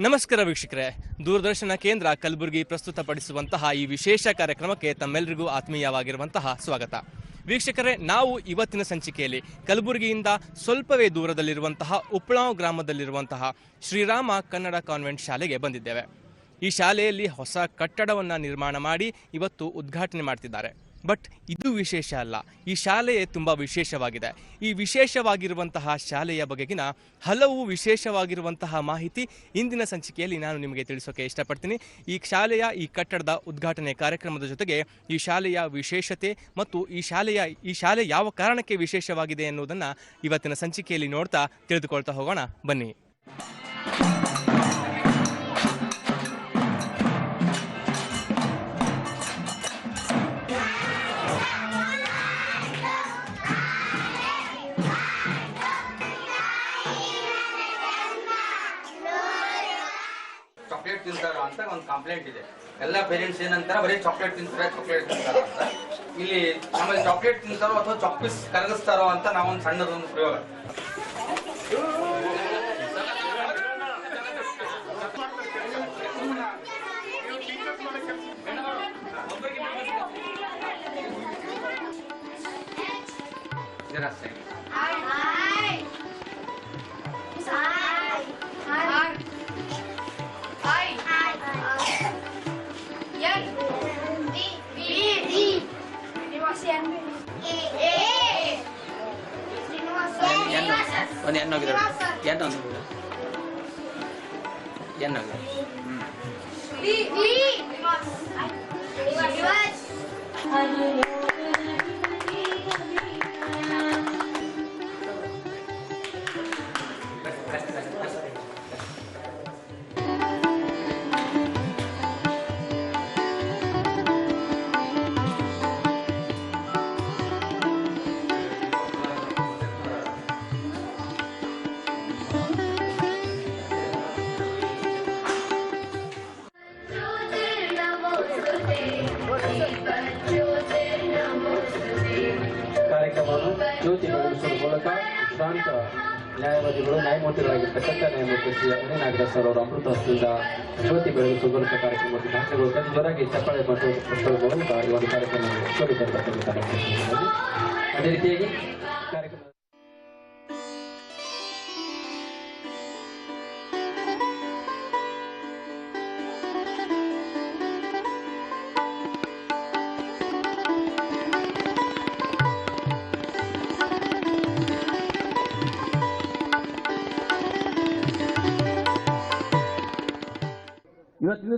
ನಮಸ್ಕಾರ ವೀಕ್ಷಕರೇ. ದೂರದರ್ಶನ ಕೇಂದ್ರ ಕಲಬುರಗಿ ಪ್ರಸ್ತುತಪಡಿಸುವಂತಹ ಈ ವಿಶೇಷ ಕಾರ್ಯಕ್ರಮಕ್ಕೆ ತಮ್ಮೆಲ್ಲರಿಗೂ ಆತ್ಮೀಯವಾಗಿರುವಂತಹ ಸ್ವಾಗತ. ವೀಕ್ಷಕರೇ, ನಾವು ಇವತ್ತಿನ ಸಂಚಿಕೆಯಲ್ಲಿ ಕಲಬುರಗಿಯಿಂದ ಸ್ವಲ್ಪವೇ ದೂರದಲ್ಲಿರುವಂತಹ ಉಪ್ಪಳಾವ್ ಗ್ರಾಮದಲ್ಲಿರುವಂತಹ ಶ್ರೀರಾಮ ಕನ್ನಡ ಕಾನ್ವೆಂಟ್ ಶಾಲೆಗೆ ಬಂದಿದ್ದೇವೆ. ಈ ಶಾಲೆಯಲ್ಲಿ ಹೊಸ ಕಟ್ಟಡವನ್ನು ನಿರ್ಮಾಣ ಮಾಡಿ ಇವತ್ತು ಉದ್ಘಾಟನೆ ಮಾಡ್ತಿದ್ದಾರೆ. ಬಟ್ ಇದು ವಿಶೇಷ ಅಲ್ಲ. ಈ ಶಾಲೆಯೇ ತುಂಬ ವಿಶೇಷವಾಗಿದೆ. ಈ ವಿಶೇಷವಾಗಿರುವಂತಹ ಶಾಲೆಯ ಬಗೆಗಿನ ಹಲವು ವಿಶೇಷವಾಗಿರುವಂತಹ ಮಾಹಿತಿ ಇಂದಿನ ಸಂಚಿಕೆಯಲ್ಲಿ ನಾನು ನಿಮಗೆ ತಿಳಿಸೋಕೆ ಇಷ್ಟಪಡ್ತೀನಿ. ಈ ಶಾಲೆಯ ಈ ಕಟ್ಟಡದ ಉದ್ಘಾಟನೆ ಕಾರ್ಯಕ್ರಮದ ಜೊತೆಗೆ ಈ ಶಾಲೆಯ ವಿಶೇಷತೆ ಮತ್ತು ಈ ಶಾಲೆಯ, ಈ ಶಾಲೆ ಯಾವ ಕಾರಣಕ್ಕೆ ವಿಶೇಷವಾಗಿದೆ ಎನ್ನುವುದನ್ನು ಇವತ್ತಿನ ಸಂಚಿಕೆಯಲ್ಲಿ ನೋಡ್ತಾ ತಿಳಿದುಕೊಳ್ತಾ ಹೋಗೋಣ. ಬನ್ನಿ. ಕಂಪ್ಲೇಂಟ್ ಇದೆ. ಎಲ್ಲ ಪೇರೆಂಟ್ಸ್ ಏನಂತಾರೆ, ಬರೀ ಚಾಕ್ಲೇಟ್ ತಿಂತಾರೆ ಚಾಕ್ಲೇಟ್ ತಿಂತಾರೋ ಅಂತ. ಇಲ್ಲಿ ನಮ್ಮಲ್ಲಿ ಚಾಕ್ಲೇಟ್ ತಿಂತಾರೋ ಅಥವಾ ಚಾಕ್ಲೇಟ್ ಕರಗಿಸ್ತಾರೋ ಅಂತ ನಾವೊಂದು ಸಣ್ಣದೊಂದು ಪ್ರಯೋಗ. ಒಂದು ಎಣ್ಣೆ ಹೋಗಿದೆ ಎಣ್ಣೆ ಒಂದು ಎಣ್ಣೆ ಹೋಗಿದೆ ಕಾರ್ಯಕ್ರಮವನ್ನು ಬೆಳಗಿಸುವ ಮೂಲಕ ಕಾರ್ಯಕ್ರಮಕ್ಕೆ ಭಾಷೆಗಳು ಜೋರಾಗಿ ಚಪ್ಪಾಳೆ ಮತ್ತು ಮೂಲಕ ಈ ಒಂದು ಕಾರ್ಯಕ್ರಮವನ್ನು ಅದೇ ರೀತಿಯಾಗಿ ಕಾರ್ಯಕ್ರಮ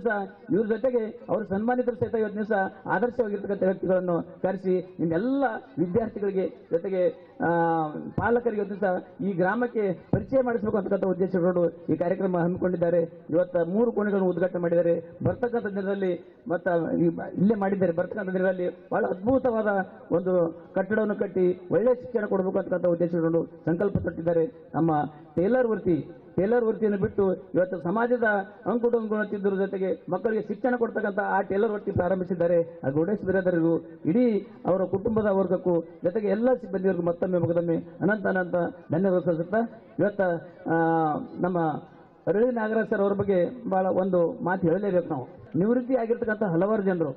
ದಿವಸ ಇವ್ರ ಜೊತೆಗೆ ಅವರು ಸನ್ಮಾನಿತರು ಸಹಿತ ಇವತ್ತು ದಿವಸ ಆದರ್ಶವಾಗಿರ್ತಕ್ಕಂಥ ವ್ಯಕ್ತಿಗಳನ್ನು ಕರೆಸಿ ನಿಮ್ಮೆಲ್ಲ ವಿದ್ಯಾರ್ಥಿಗಳಿಗೆ ಜೊತೆಗೆ ಪಾಲಕರಿಗೆ ಇವತ್ತು ದಿವಸ ಈ ಗ್ರಾಮಕ್ಕೆ ಪರಿಚಯ ಮಾಡಿಸಬೇಕು ಅಂತಕ್ಕಂಥ ಉದ್ದೇಶಗಳು ಈ ಕಾರ್ಯಕ್ರಮ ಹಮ್ಮಿಕೊಂಡಿದ್ದಾರೆ. ಇವತ್ತು ಮೂರು ಕೋಣೆಗಳನ್ನು ಉದ್ಘಾಟನೆ ಮಾಡಿದ್ದಾರೆ. ಬರ್ತಕ್ಕಂಥ ದಿನದಲ್ಲಿ ಮತ್ತ ಇಲ್ಲೇ ಮಾಡಿದ್ದಾರೆ. ಬರ್ತಕ್ಕಂಥ ದಿನದಲ್ಲಿ ಬಹಳ ಅದ್ಭುತವಾದ ಒಂದು ಕಟ್ಟಡವನ್ನು ಕಟ್ಟಿ ಒಳ್ಳೆಯ ಶಿಕ್ಷಣ ಕೊಡಬೇಕು ಅಂತಕ್ಕಂಥ ಉದ್ದೇಶಗಳು ಸಂಕಲ್ಪ ತೊಟ್ಟಿದ್ದಾರೆ. ನಮ್ಮ ಟೇಲರ್ ವೃತ್ತಿ ಟೇಲರ್ ವೃತ್ತಿಯನ್ನು ಬಿಟ್ಟು ಇವತ್ತು ಸಮಾಜದ ಅಂಕುಡೊಂಕುಣತಿದ್ದರ ಜೊತೆಗೆ ಮಕ್ಕಳಿಗೆ ಶಿಕ್ಷಣ ಕೊಡ್ತಕ್ಕಂಥ ಆ ಟೇಲರ್ ವೃತ್ತಿ ಪ್ರಾರಂಭಿಸಿದ್ದಾರೆ. ಆ ಗೌಡೇಶ್ ಬಿರಾದರಿಗೂ ಇಡೀ ಅವರ ಕುಟುಂಬದ ವರ್ಗಕ್ಕೂ ಜೊತೆಗೆ ಎಲ್ಲ ಸಿಬ್ಬಂದಿವರೆಗೂ ಮತ್ತೊಮ್ಮೆ ಮಗದೊಮ್ಮೆ ಅನಂತ ಅನಂತ ಧನ್ಯವಾದ ಸಲ್ಲಿಸುತ್ತಾ ಇವತ್ತ ನಮ್ಮ ಅರಳಿ ನಾಗರಾಜ್ ಸರ್ ಅವ್ರ ಬಗ್ಗೆ ಬಹಳ ಒಂದು ಮಾತು ಹೇಳಲೇಬೇಕು ನಾವು. ನಿವೃತ್ತಿ ಆಗಿರ್ತಕ್ಕಂಥ ಹಲವಾರು ಜನರು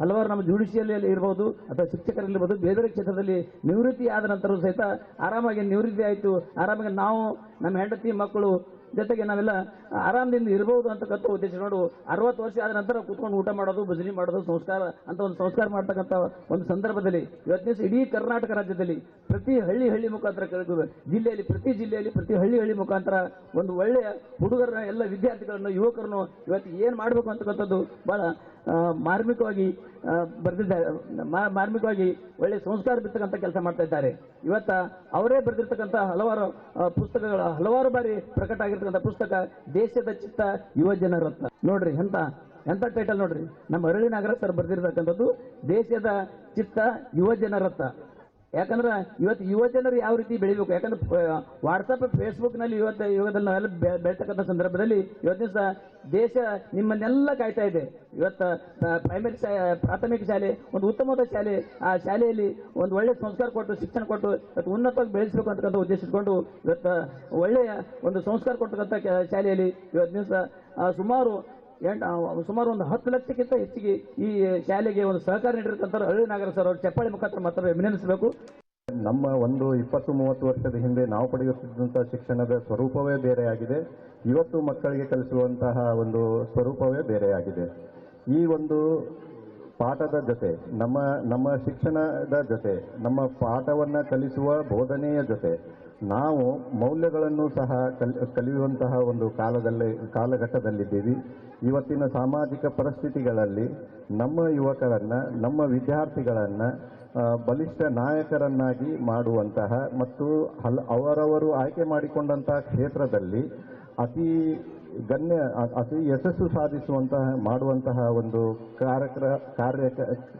ಹಲವಾರು ನಮ್ಮ ಜುಡಿಷಿಯಲ್ಲಿ ಇರ್ಬೋದು, ಅಥವಾ ಶಿಕ್ಷಕರಲ್ಲಿರ್ಬೋದು ಬೇರೆ ಕ್ಷೇತ್ರದಲ್ಲಿ ನಿವೃತ್ತಿ ಆದ ನಂತರ ಸಹಿತ ಆರಾಮಾಗಿ ನಿವೃತ್ತಿ ಆಯಿತು. ಆರಾಮಾಗಿ ನಾವು, ನಮ್ಮ ಹೆಂಡತಿ ಮಕ್ಕಳು ಜೊತೆಗೆ ನಾವೆಲ್ಲ ಆರಾಮದಿಂದ ಇರಬಹುದು ಅಂತಕ್ಕಂಥ ಉದ್ದೇಶ ನೋಡು. ಅರವತ್ತು ವರ್ಷ ಆದ ನಂತರ ಕೂತ್ಕೊಂಡು ಊಟ ಮಾಡೋದು, ಭಜನೆ ಮಾಡೋದು, ಸಂಸ್ಕಾರ ಅಂತ ಒಂದು ಸಂಸ್ಕಾರ ಮಾಡ್ತಕ್ಕಂಥ ಒಂದು ಸಂದರ್ಭದಲ್ಲಿ, ಇವತ್ತಿನ ಇಡೀ ಕರ್ನಾಟಕ ರಾಜ್ಯದಲ್ಲಿ ಪ್ರತಿ ಹಳ್ಳಿ ಹಳ್ಳಿ ಮುಖಾಂತರ ಜಿಲ್ಲೆಯಲ್ಲಿ ಪ್ರತಿ ಜಿಲ್ಲೆಯಲ್ಲಿ ಪ್ರತಿ ಹಳ್ಳಿ ಹಳ್ಳಿ ಮುಖಾಂತರ ಒಂದು ಒಳ್ಳೆಯ ಹುಡುಗರನ್ನ ಎಲ್ಲ ವಿದ್ಯಾರ್ಥಿಗಳನ್ನು, ಯುವಕರನ್ನು ಇವತ್ತು ಏನು ಮಾಡಬೇಕು ಅಂತಕ್ಕಂಥದ್ದು ಬಹಳ ಮಾರ್ಮಿಕವಾಗಿ ಬರೆದಿದ್ದಾರೆ. ಮಾರ್ಮಿಕವಾಗಿ ಒಳ್ಳೆ ಸಂಸ್ಕಾರ ಬಿತ್ತಕ್ಕಂಥ ಕೆಲಸ ಮಾಡ್ತಾ ಇದ್ದಾರೆ. ಇವತ್ತ ಅವರೇ ಬರೆದಿರ್ತಕ್ಕಂಥ ಹಲವಾರು ಪುಸ್ತಕಗಳ ಹಲವಾರು ಬಾರಿ ಪ್ರಕಟ ಆಗಿರ್ತಕ್ಕಂಥ ಪುಸ್ತಕ ದೇಶದ ಚಿತ್ತ ಯುವ ಜನರತ್ನ ನೋಡ್ರಿ, ಎಂತ ಎಂತ ಟೈಟಲ್ ನೋಡ್ರಿ? ನಮ್ಮ ಅರಳಿ ನಾಗರಾಜ್ ಸರ್ ಬರೆದಿರ್ತಕ್ಕಂಥದ್ದು ದೇಶದ ಚಿತ್ತ ಯುವ ಜನರತ್ನ ಯಾಕಂದ್ರೆ ಇವತ್ತು ಯುವ ಜನರು ಯಾವ ರೀತಿ ಬೆಳಿಬೇಕು? ಯಾಕಂದ್ರೆ ವಾಟ್ಸಪ್ ಫೇಸ್ಬುಕ್ನಲ್ಲಿ ಇವತ್ತು ಯುವದಲ್ಲಿ ನಾವೆಲ್ಲ ಬೆಳೀತಕ್ಕಂಥ ಸಂದರ್ಭದಲ್ಲಿ ಇವತ್ತು ದಿವಸ ದೇಶ ನಿಮ್ಮನ್ನೆಲ್ಲ ಕಾಯ್ತಾ ಇದೆ. ಇವತ್ತು ಪ್ರೈಮರಿ ಪ್ರಾಥಮಿಕ ಶಾಲೆ, ಒಂದು ಉತ್ತಮವಾದ ಶಾಲೆ, ಆ ಶಾಲೆಯಲ್ಲಿ ಒಂದು ಒಳ್ಳೆ ಸಂಸ್ಕಾರ ಕೊಟ್ಟು, ಶಿಕ್ಷಣ ಕೊಟ್ಟು, ಇವತ್ತು ಉನ್ನತವಾಗಿ ಬೆಳೆಸಬೇಕು ಅಂತಕ್ಕಂಥ ಉದ್ದೇಶ ಇಟ್ಕೊಂಡು ಇವತ್ತು ಒಳ್ಳೆಯ ಒಂದು ಸಂಸ್ಕಾರ ಕೊಟ್ಟಕ್ಕಂಥ ಶಾಲೆಯಲ್ಲಿ ಇವತ್ತು ದಿವಸ ಸುಮಾರು ಸುಮಾರು ಒಂದು ಹತ್ತು ಲಕ್ಷಕ್ಕಿಂತ ಹೆಚ್ಚಿಗೆ ಈ ಶಾಲೆಗೆ ಒಂದು ಸಹಕಾರ ನೀಡಿರ್ತಕ್ಕಂಥ ಹಳ್ಳಿ ನಾಗರ ಸರ್ ಅವರು ಚಪ್ಪಾಳೆ ಮುಖಾಂತರ ಮಾತ್ರ ಅಭಿನಂದಿಸಬೇಕು ನಮ್ಮ ಒಂದು ಇಪ್ಪತ್ತು ಮೂವತ್ತು ವರ್ಷದ ಹಿಂದೆ ನಾವು ಪಡೆಯುತ್ತಿದ್ದಂತಹ ಶಿಕ್ಷಣದ ಸ್ವರೂಪವೇ ಬೇರೆಯಾಗಿದೆ. ಇವತ್ತು ಮಕ್ಕಳಿಗೆ ಕಲಿಸುವಂತಹ ಒಂದು ಸ್ವರೂಪವೇ ಬೇರೆಯಾಗಿದೆ. ಈ ಒಂದು ಪಾಠದ ಜೊತೆ, ನಮ್ಮ ನಮ್ಮ ಶಿಕ್ಷಣದ ಜೊತೆ, ನಮ್ಮ ಪಾಠವನ್ನು ಕಲಿಸುವ ಬೋಧನೆಯ ಜೊತೆ ನಾವು ಮೌಲ್ಯಗಳನ್ನು ಸಹ ಕಲ್, ಕಲಿಯುವಂತಹ ಒಂದು ಕಾಲದಲ್ಲಿ, ಕಾಲಘಟ್ಟದಲ್ಲಿದ್ದೀವಿ. ಇವತ್ತಿನ ಸಾಮಾಜಿಕ ಪರಿಸ್ಥಿತಿಗಳಲ್ಲಿ ನಮ್ಮ ಯುವಕರನ್ನು, ನಮ್ಮ ವಿದ್ಯಾರ್ಥಿಗಳನ್ನು ಬಲಿಷ್ಠ ನಾಯಕರನ್ನಾಗಿ ಮಾಡುವಂತಹ ಮತ್ತು ಹಲ್, ಅವರವರು ಆಯ್ಕೆ ಮಾಡಿಕೊಂಡಂತಹ ಕ್ಷೇತ್ರದಲ್ಲಿ ಅತಿ ಗಣ್ಯ ಅತಿ ಯಶಸ್ಸು ಸಾಧಿಸುವಂತಹ, ಮಾಡುವಂತಹ ಒಂದು ಕಾರ್ಯಕ್ರ ಕಾರ್ಯ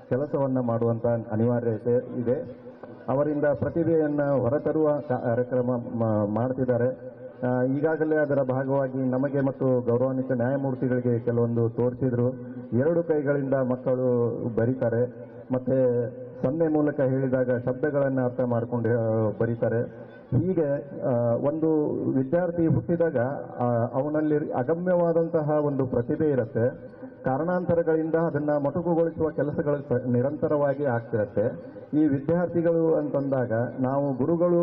ಕೆಲಸವನ್ನು ಮಾಡುವಂತಹ ಅನಿವಾರ್ಯತೆ ಇದೆ. ಅವರಿಂದ ಪ್ರತಿಭೆಯನ್ನು ಹೊರತರುವ ಕಾರ್ಯಕ್ರಮ ಮಾಡ್ತಿದ್ದಾರೆ. ಈಗಾಗಲೇ ಅದರ ಭಾಗವಾಗಿ ನಮಗೆ ಮತ್ತು ಗೌರವಾನ್ವಿತ ನ್ಯಾಯಮೂರ್ತಿಗಳಿಗೆ ಕೆಲವೊಂದು ತೋರಿಸಿದ್ರು. ಎರಡು ಕೈಗಳಿಂದ ಮಕ್ಕಳು ಬರೀತಾರೆ. ಮತ್ತು ಸೊನ್ನೆ ಮೂಲಕ ಹೇಳಿದಾಗ ಶಬ್ದಗಳನ್ನು ಅರ್ಥ ಮಾಡ್ಕೊಂಡು ಬರೀತಾರೆ. ಹೀಗೆ ಒಂದು ವಿದ್ಯಾರ್ಥಿ ಹುಟ್ಟಿದಾಗ ಅವನಲ್ಲಿ ಅಗಮ್ಯವಾದಂತಹ ಒಂದು ಪ್ರತಿಭೆ ಇರುತ್ತೆ. ಕಾರಣಾಂತರಗಳಿಂದ ಅದನ್ನು ಮೊಟಕುಗೊಳಿಸುವ ಕೆಲಸಗಳು ನಿರಂತರವಾಗಿ ಆಗ್ತಿರುತ್ತೆ ಈ ವಿದ್ಯಾರ್ಥಿಗಳು ಅಂತಂದಾಗ ನಾವು ಗುರುಗಳು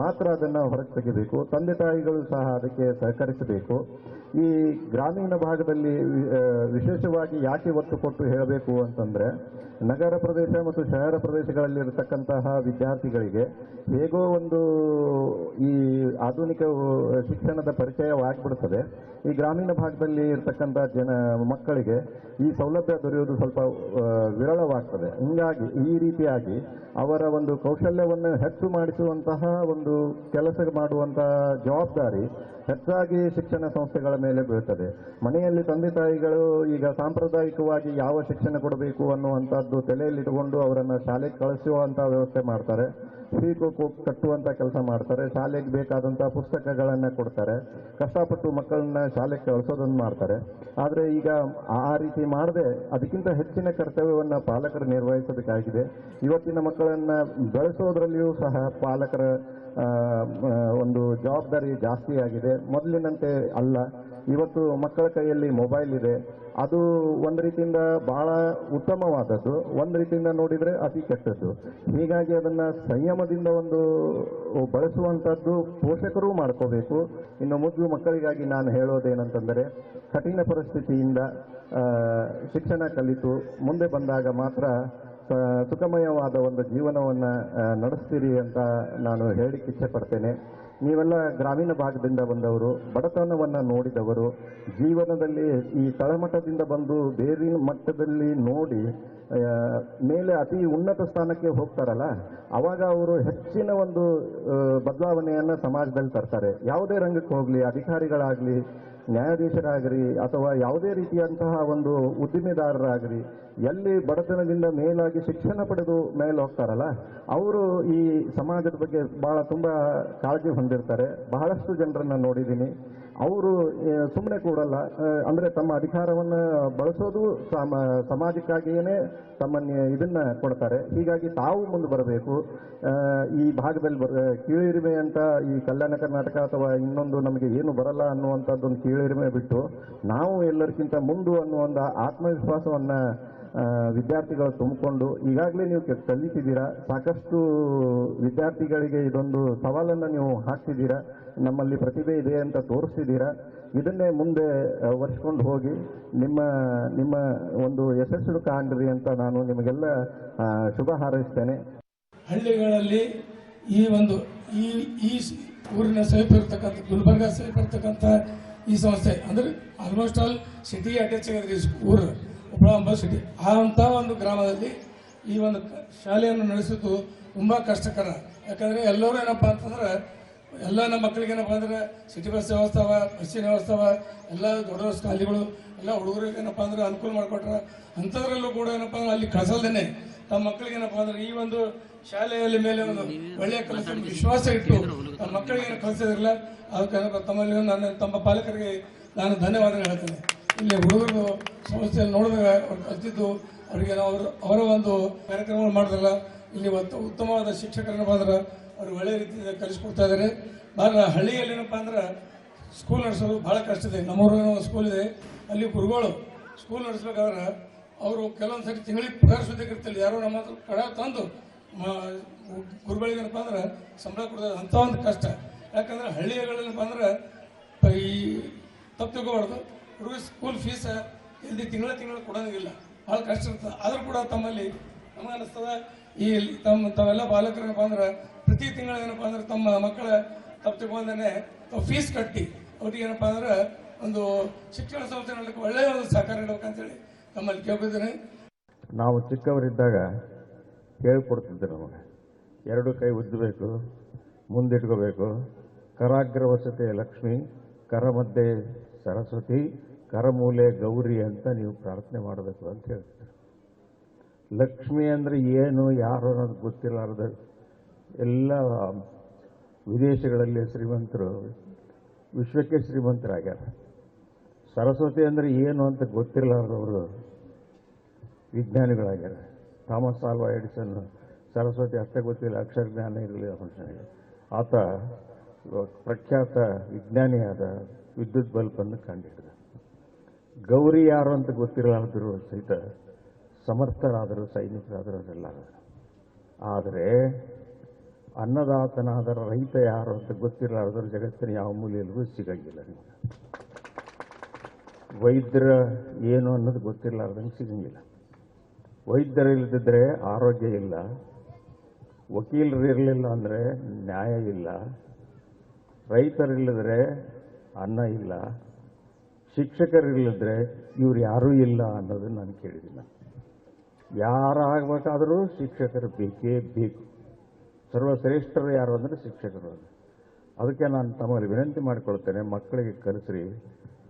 ಮಾತ್ರ ಅದನ್ನು ಹೊರಗೆ ತೆಗಿಬೇಕು. ತಂದೆ ತಾಯಿಗಳು ಸಹ ಅದಕ್ಕೆ ಸಹಕರಿಸಬೇಕು. ಈ ಗ್ರಾಮೀಣ ಭಾಗದಲ್ಲಿ ವಿಶೇಷವಾಗಿ ಯಾಕೆ ಒತ್ತು ಕೊಟ್ಟು ಹೇಳಬೇಕು ಅಂತಂದರೆ, ನಗರ ಪ್ರದೇಶ ಮತ್ತು ಶಹರ ಪ್ರದೇಶಗಳಲ್ಲಿರತಕ್ಕಂತಹ ವಿದ್ಯಾರ್ಥಿಗಳಿಗೆ ಹೇಗೋ ಒಂದು ಈ ಆಧುನಿಕ ಶಿಕ್ಷಣದ ಪರಿಚಯವಾಗ್ಬಿಡ್ತದೆ. ಈ ಗ್ರಾಮೀಣ ಭಾಗದಲ್ಲಿ ಇರ್ತಕ್ಕಂಥ ಜನ ಮಕ್ಕಳಿಗೆ ಈ ಸೌಲಭ್ಯ ದೊರೆಯುವುದು ಸ್ವಲ್ಪ ವಿರಳವಾಗ್ತದೆ. ಹಿಂಗಾಗಿ ಈ ರೀತಿಯಾಗಿ ಅವರ ಒಂದು ಕೌಶಲ್ಯವನ್ನು ಹೆಚ್ಚು ಮಾಡಿಸುವಂತಹ ಒಂದು ಕೆಲಸ ಮಾಡುವಂತಹ ಜವಾಬ್ದಾರಿ ಹೆಚ್ಚಾಗಿ ಶಿಕ್ಷಣ ಸಂಸ್ಥೆಗಳ ಮೇಲೆ ಬೀಳ್ತದೆ. ಮನೆಯಲ್ಲಿ ತಂದೆ ತಾಯಿಗಳು ಈಗ ಸಾಂಪ್ರದಾಯಿಕವಾಗಿ ಯಾವ ಶಿಕ್ಷಣ ಕೊಡಬೇಕು ಅನ್ನುವಂಥದ್ದು ತಲೆಯಲ್ಲಿಟ್ಟುಕೊಂಡು ಅವರನ್ನು ಶಾಲೆಗೆ ಕಳಿಸುವಂಥ ವ್ಯವಸ್ಥೆ ಮಾಡ್ತಾರೆ. ಫೀ ಕಟ್ಟುವಂಥ ಕೆಲಸ ಮಾಡ್ತಾರೆ. ಶಾಲೆಗೆ ಬೇಕಾದಂಥ ಪುಸ್ತಕಗಳನ್ನು ಕೊಡ್ತಾರೆ. ಕಷ್ಟಪಟ್ಟು ಮಕ್ಕಳನ್ನ ಶಾಲೆಗೆ ಕಳಿಸೋದನ್ನು ಮಾಡ್ತಾರೆ. ಆದರೆ ಈಗ ಆ ರೀತಿ ಮಾಡದೆ ಅದಕ್ಕಿಂತ ಹೆಚ್ಚಿನ ಕರ್ತವ್ಯವನ್ನು ಪಾಲಕರು ನಿರ್ವಹಿಸಬೇಕಾಗಿದೆ. ಇವತ್ತಿನ ಮಕ್ಕಳನ್ನು ಬೆಳೆಸೋದ್ರಲ್ಲಿಯೂ ಸಹ ಪಾಲಕರ ಒಂದು ಜವಾಬ್ದಾರಿ ಜಾಸ್ತಿ ಆಗಿದೆ. ಮೊದಲಿನಂತೆ ಅಲ್ಲ. ಇವತ್ತು ಮಕ್ಕಳ ಕೈಯಲ್ಲಿ ಮೊಬೈಲ್ ಇದೆ. ಅದು ಒಂದು ರೀತಿಯಿಂದ ಬಹಳ ಉತ್ತಮವಾದದ್ದು. ಒಂದು ರೀತಿಯಿಂದ ನೋಡಿದರೆ ಅತಿ ಕೆಟ್ಟದ್ದು. ಹೀಗಾಗಿ ಅದನ್ನು ಸಂಯಮದಿಂದ ಒಂದು ಬಳಸುವಂಥದ್ದು ಪೋಷಕರು ಮಾಡ್ಕೋಬೇಕು. ಇನ್ನು ಮೊದಲು ಮಕ್ಕಳಿಗಾಗಿ ನಾನು ಹೇಳೋದೇನಂತಂದರೆ, ಕಠಿಣ ಪರಿಸ್ಥಿತಿಯಿಂದ ಶಿಕ್ಷಣ ಕಲಿತು ಮುಂದೆ ಬಂದಾಗ ಮಾತ್ರ ಸುಖಮಯವಾದ ಒಂದು ಜೀವನವನ್ನು ನಡೆಸ್ತೀರಿ ಅಂತ ನಾನು ಹೇಳಿಕ್ಕೆ ಇಚ್ಛೆ ಪಡ್ತೇನೆ ನೀವೆಲ್ಲ ಗ್ರಾಮೀಣ ಭಾಗದಿಂದ ಬಂದವರು, ಬಡತನವನ್ನು ನೋಡಿದವರು, ಜೀವನದಲ್ಲಿ ಈ ತಳಮಟ್ಟದಿಂದ ಬಂದು ಬೇರಿನ ಮಟ್ಟದಲ್ಲಿ ನೋಡಿ ಮೇಲೆ ಅತಿ ಉನ್ನತ ಸ್ಥಾನಕ್ಕೆ ಹೋಗ್ತಾರಲ್ಲ, ಅವಾಗ ಅವರು ಹೆಚ್ಚಿನ ಒಂದು ಬದಲಾವಣೆಯನ್ನು ಸಮಾಜದಲ್ಲಿ ತರ್ತಾರೆ. ಯಾವುದೇ ರಂಗಕ್ಕೆ ಹೋಗಲಿ, ಅಧಿಕಾರಿಗಳಾಗಲಿ ನ್ಯಾಯಾಧೀಶರಾಗಲಿ ಅಥವಾ ಯಾವುದೇ ರೀತಿಯಂತಹ ಒಂದು ಉದ್ದಿಮೆದಾರರಾಗ್ರಿ ಎಲ್ಲಿ ಬಡತನದಿಂದ ಮೇಲಾಗಿ ಶಿಕ್ಷಣ ಪಡೆದು ಮೇಲೆ ಹೋಗ್ತಾರಲ್ಲ, ಅವರು ಈ ಸಮಾಜದ ಬಗ್ಗೆ ಭಾಳ ತುಂಬ ಕಾಳಜಿ ಹೊಂದಿರ್ತಾರೆ. ಬಹಳಷ್ಟು ಜನರನ್ನು ನೋಡಿದ್ದೀನಿ. ಅವರು ಸುಮ್ಮನೆ ಕೂಡಲ್ಲ ಅಂದರೆ ತಮ್ಮ ಅಧಿಕಾರವನ್ನು ಬಳಸೋದು ಸಮ ಸಮಾಜಕ್ಕಾಗಿಯೇ ತಮ್ಮನ್ನು ಇದನ್ನು ಕೊಡ್ತಾರೆ. ಹೀಗಾಗಿ ತಾವು ಮುಂದೆ ಬರಬೇಕು. ಈ ಭಾಗದಲ್ಲಿ ಬರ, ಕೀಳಿರಿಮೆ ಅಂತ ಈ ಕಲ್ಯಾಣ ಕರ್ನಾಟಕ ಅಥವಾ ಇನ್ನೊಂದು ನಮಗೆ ಏನು ಬರಲ್ಲ ಅನ್ನುವಂಥದ್ದೊಂದು ಕೀಳಿರಿಮೆ ಬಿಟ್ಟು, ನಾವು ಎಲ್ಲರಿಗಿಂತ ಮುಂದು ಅನ್ನುವಂಥ ಆತ್ಮವಿಶ್ವಾಸವನ್ನು ವಿದ್ಯಾರ್ಥಿಗಳು ತುಂಬಿಕೊಂಡು, ಈಗಾಗಲೇ ನೀವು ಸಲ್ಲಿಸಿದ್ದೀರಾ ಸಾಕಷ್ಟು ವಿದ್ಯಾರ್ಥಿಗಳಿಗೆ ಇದೊಂದು ಸವಾಲನ್ನು ನೀವು ಹಾಕ್ತಿದ್ದೀರಾ? ನಮ್ಮಲ್ಲಿ ಪ್ರತಿಭೆ ಇದೆ ಅಂತ ತೋರಿಸ್ತಿದ್ದೀರಾ? ಇದನ್ನೇ ಮುಂದೆ ಒರೆಸ್ಕೊಂಡು ಹೋಗಿ, ನಿಮ್ಮ ನಿಮ್ಮ ಒಂದು ಯಶಸ್ಸು ಕಾಣ್ರಿ ಅಂತ ನಾನು ನಿಮಗೆಲ್ಲ ಶುಭ ಹಾರೈಸ್ತೇನೆ. ಹಳ್ಳಿಗಳಲ್ಲಿ ಈ ಒಂದು, ಈ ಈ ಊರಿನ ಸಮೀಪ ಇರ್ತಕ್ಕಂಥ ಗುಲ್ಬರ್ಗ ಸಮೀಪ ಇರ್ತಕ್ಕಂಥ ಈ ಸಂಸ್ಥೆ, ಅಂದ್ರೆ ಆಲ್ಮೋಸ್ಟ್ ಆಲ್ ಸಿಟಿ ಅಟ್ಯಾಚ್ ಆಗಿದೆ ಊರು. ಹುಬ್ಬಳ್ಳಿ ಸಿಟಿ ಆ ಒಂದು ಗ್ರಾಮದಲ್ಲಿ ಈ ಒಂದು ಶಾಲೆಯನ್ನು ನಡೆಸೋದು ತುಂಬಾ ಕಷ್ಟಕರ. ಯಾಕಂದ್ರೆ ಎಲ್ಲರೂ ಏನಪ್ಪ ಅಂತಂದ್ರೆ, ಎಲ್ಲ ನಮ್ಮ ಮಕ್ಕಳಿಗೆ ಏನಪ್ಪ ಅಂದ್ರೆ ಸಿಟಿ ಬಸ್ ವ್ಯವಸ್ಥೆ ಅವ ಬಸ್ಸಿನ ವ್ಯವಸ್ಥೆ ಅವ ಎಲ್ಲ ದೊಡ್ಡ ದೊಡ್ಡ ಶಾಲೆಗಳು, ಎಲ್ಲ ಹುಡುಗರಿಗೆ ಏನಪ್ಪ ಅಂದ್ರೆ ಅನುಕೂಲ ಮಾಡಿಕೊಟ್ರೆ ಅಂಥದ್ರಲ್ಲೂ ಕೂಡ ಏನಪ್ಪ ಅಂದ್ರೆ ಅಲ್ಲಿ ಕಳ್ಸಲ್ದೇನೆ. ತಮ್ಮ ಮಕ್ಕಳಿಗೆ ಏನಪ್ಪ ಅಂದ್ರೆ ಈ ಒಂದು ಶಾಲೆಯಲ್ಲಿ ಮೇಲೆ ಒಂದು ಒಳ್ಳೆಯ ಕಲಿಸ ವಿಶ್ವಾಸ ಇಟ್ಟು ತಮ್ಮ ಮಕ್ಕಳಿಗೆ ಏನು ಕಲಿಸಿದ್ರಲ್ಲ ಅದಕ್ಕೆ ತಮ್ಮಲ್ಲಿ ನಾನು ತಮ್ಮ ಪಾಲಕರಿಗೆ ನಾನು ಧನ್ಯವಾದ ಹೇಳ್ತೇನೆ. ಇಲ್ಲಿ ಹುಡುಗರು ಸಮಸ್ಯೆಯನ್ನು ನೋಡಿದಾಗ ಅವ್ರು ಕಲ್ತಿದ್ದು ಅವರಿಗೆ ನಾವು ಅವ್ರ ಒಂದು ಕಾರ್ಯಕ್ರಮಗಳು ಮಾಡಿದ್ರಲ್ಲ, ಇಲ್ಲಿ ಒತ್ತು ಉತ್ತಮವಾದ ಶಿಕ್ಷಕರನ್ನು ಬಂದ್ರೆ ಅವ್ರು ಒಳ್ಳೆ ರೀತಿಯಿಂದ ಕಲಿಸ್ಕೊಡ್ತಾ ಇದ್ದಾರೆ ಭಾಳ ಹಳ್ಳಿಯಲ್ಲಿ ಏನಪ್ಪ ಅಂದ್ರೆ ಸ್ಕೂಲ್ ನಡೆಸೋದು ಭಾಳ ಕಷ್ಟ ಇದೆ. ನಮ್ಮೂರಲ್ಲಿ ಒಂದು ಸ್ಕೂಲ್ ಇದೆ. ಅಲ್ಲಿ ಗುರುಗಳು ಸ್ಕೂಲ್ ನಡೆಸ್ಬೇಕಾದ್ರೆ ಅವರು ಕೆಲವೊಂದು ಸರಿ ತಿಂಗಳಿಗೆ ಪಗಾರ ಸುದ್ದಿಗಿರ್ತಿಲ್ಲ ಯಾರೋ ನಮ್ಮ ಹತ್ರ ಕಡ ತಂದು ಗುರುಗಳಿಗೇನಪ್ಪ ಗುರುಗಳಿಗೆ ಅಂದ್ರೆ ಸಂಬಳ ಕೊಡ್ತಾರೆ ಅಂಥ ಒಂದು ಕಷ್ಟ. ಯಾಕಂದ್ರೆ ಹಳ್ಳಿಗಳೇನಪ್ಪ ಅಂದ್ರೆ ಈ ತಪ್ಪು ತಿಳ್ಕೊಬಾರ್ದು ಹುಡುಗ ಸ್ಕೂಲ್ ಫೀಸ್ ಎಲ್ಲಿ ತಿಂಗಳ ತಿಂಗಳು ಕೊಡೋದಿಲ್ಲ ಭಾಳ ಕಷ್ಟ ಇರ್ತದೆ. ಆದರೂ ಕೂಡ ತಮ್ಮಲ್ಲಿ ನಮಗೆ ಅನಿಸ್ತದ. ಈ ತಮ್ಮ ತಾವೆಲ್ಲ ಬಾಲಕರು ಏನಪ್ಪ ಅಂದ್ರೆ ಪ್ರತಿ ತಿಂಗಳು ಏನಪ್ಪ ಅಂದ್ರೆ ತಮ್ಮ ಮಕ್ಕಳ ತಪ್ಪು ತಿಳ್ಕೊಂಡೇ ತಾವು ಫೀಸ್ ಕಟ್ಟಿ ಅವ್ರಿಗೆ ಏನಪ್ಪ ಅಂದ್ರೆ ಒಂದು ಶಿಕ್ಷಣ ಸಂಸ್ಥೆ ನೋಡಲಿಕ್ಕೆ ಒಳ್ಳೆಯ ಒಂದು ಸಹಕಾರ ನೀಡಬೇಕಂತೇಳಿ ತಮ್ಮಲ್ಲಿ ಕೇಳ್ಕೊತೀನಿ ನಾವು ಚಿಕ್ಕವರಿದ್ದಾಗ ಕೇಳ್ಕೊಡ್ತಿದ್ದೆ ನಮಗೆ. ಎರಡು ಕೈ ಉದ್ದಬೇಕು ಮುಂದಿಟ್ಕೋಬೇಕು. ಕರಾಗ್ರವಸತೆ ಲಕ್ಷ್ಮಿ ಕರ ಸರಸ್ವತಿ ಕರಮೂಲೆ ಗೌರಿ ಅಂತ ನೀವು ಪ್ರಾರ್ಥನೆ ಮಾಡಬೇಕು ಅಂತ ಹೇಳ್ತಾರೆ. ಲಕ್ಷ್ಮಿ ಅಂದರೆ ಏನು, ಯಾರು ಅನ್ನೋದು ಗೊತ್ತಿರಲಾರ್ದ ಎಲ್ಲ ವಿದೇಶಗಳಲ್ಲಿ ಶ್ರೀಮಂತರು, ವಿಶ್ವಕ್ಕೆ ಶ್ರೀಮಂತರಾಗ್ಯಾರ. ಸರಸ್ವತಿ ಅಂದರೆ ಏನು ಅಂತ ಗೊತ್ತಿರಲಾರ್ದವರು ವಿಜ್ಞಾನಿಗಳಾಗ್ಯಾರ. ಥಾಮಸ್ ಆಲ್ವಾ ಎಡಿಸನ್, ಸರಸ್ವತಿ ಅಷ್ಟೇ ಗೊತ್ತಿಲ್ಲ, ಅಕ್ಷರ ಜ್ಞಾನ ಇರಲಿಲ್ಲ ಮನುಷ್ಯನಿಗೆ. ಆತ ಪ್ರಖ್ಯಾತ ವಿಜ್ಞಾನಿಯಾದ ವಿದ್ಯುತ್ ಬಲ್ಬನ್ನು ಕಂಡಿಡಿದ ಗೌರಿ ಯಾರು ಅಂತ ಗೊತ್ತಿರಲಾರದ್ರು ಸಹಿತ ಸಮರ್ಥರಾದರು, ಸೈನಿಕರಾದರು ಅದೆಲ್ಲ ಆದರೆ ಅನ್ನದಾತನಾದ ರೈತ ಯಾರು ಅಂತ ಗೊತ್ತಿರಲಾರದ್ರು ಜಗತ್ತಿನ ಯಾವ ಮೂಲೆಯಲ್ಲಿಗೂ ಸಿಗಂಗಿಲ್ಲ ನಿಮಗೆ. ವೈದ್ಯರ ಏನು ಅನ್ನೋದು ಗೊತ್ತಿರಲಾರ್ದಂಗೆ ಸಿಗಂಗಿಲ್ಲ. ವೈದ್ಯರಿಲ್ಲದಿದ್ದರೆ ಆರೋಗ್ಯ ಇಲ್ಲ. ವಕೀಲರು ಇರಲಿಲ್ಲ ಅಂದರೆ ನ್ಯಾಯ ಇಲ್ಲ. ರೈತರಿಲ್ಲದ್ರೆ ಅನ್ನ ಇಲ್ಲ. ಶಿಕ್ಷಕರಿಲ್ಲದ್ರೆ ಇವ್ರು ಯಾರೂ ಇಲ್ಲ ಅನ್ನೋದನ್ನು ನಾನು ಕೇಳಿದ್ದೀನಿ ಯಾರಾಗಬೇಕಾದರೂ ಶಿಕ್ಷಕರು ಬೇಕೇ ಬೇಕು. ಸರ್ವಶ್ರೇಷ್ಠರು ಯಾರು ಅಂದರೆ ಶಿಕ್ಷಕರು. ಅದಕ್ಕೆ ನಾನು ತಮ್ಮಲ್ಲಿ ವಿನಂತಿ ಮಾಡಿಕೊಳ್ತೇನೆ, ಮಕ್ಕಳಿಗೆ ಕಲಿಸ್ರಿ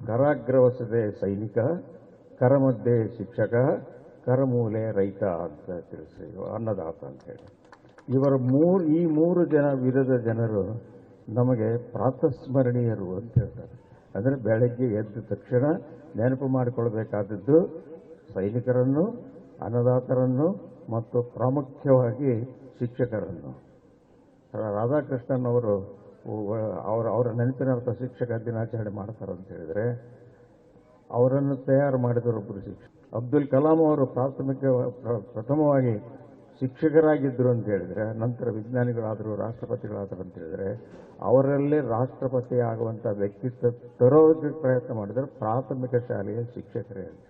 ಕರಾಗ್ರವಸದೆ ಸೈನಿಕ, ಕರಮದ್ದೆ ಶಿಕ್ಷಕ, ಕರಮೂಲೆ ರೈತ ಅಂತ ತಿಳಿಸ್ರಿ ಅನ್ನದಾತ ಅಂತ ಹೇಳಿ. ಇವರ ಮೂರು, ಈ ಮೂರು ಜನ ವಿಧದ ಜನರು ನಮಗೆ ಪ್ರಾತಸ್ಮರಣೀಯರು ಅಂತ ಹೇಳ್ತಾರೆ. ಅಂದರೆ ಬೆಳಗ್ಗೆ ಎದ್ದ ತಕ್ಷಣ ನೆನಪು ಮಾಡಿಕೊಳ್ಬೇಕಾದದ್ದು ಸೈನಿಕರನ್ನು, ಅನ್ನದಾತರನ್ನು ಮತ್ತು ಪ್ರಾಮುಖ್ಯವಾಗಿ ಶಿಕ್ಷಕರನ್ನು. ರಾಧಾಕೃಷ್ಣನ್ ಅವರು ಅವರ ಅವರ ನೆನಪಿನರ್ಥ ಶಿಕ್ಷಕ ದಿನಾಚರಣೆ ಮಾಡ್ತಾರೆ ಅಂತ ಹೇಳಿದರೆ, ಅವರನ್ನು ತಯಾರು ಮಾಡಿದರೊಬ್ಬರು ಶಿಕ್ಷಕ ಅಬ್ದುಲ್ ಕಲಾಂ ಅವರು ಪ್ರಾಥಮಿಕ, ಪ್ರ- ಪ್ರಥಮವಾಗಿ ಶಿಕ್ಷಕರಾಗಿದ್ದರು ಅಂತ ಹೇಳಿದರೆ, ನಂತರ ವಿಜ್ಞಾನಿಗಳಾದರು, ರಾಷ್ಟ್ರಪತಿಗಳಾದರು ಅಂತ ಹೇಳಿದರೆ, ಅವರಲ್ಲೇ ರಾಷ್ಟ್ರಪತಿ ಆಗುವಂಥ ವ್ಯಕ್ತಿತ್ವ ತರೋದಕ್ಕೆ ಪ್ರಯತ್ನ ಮಾಡಿದರೆ ಪ್ರಾಥಮಿಕ ಶಾಲೆಯ ಶಿಕ್ಷಕರೇ ಅಂತ.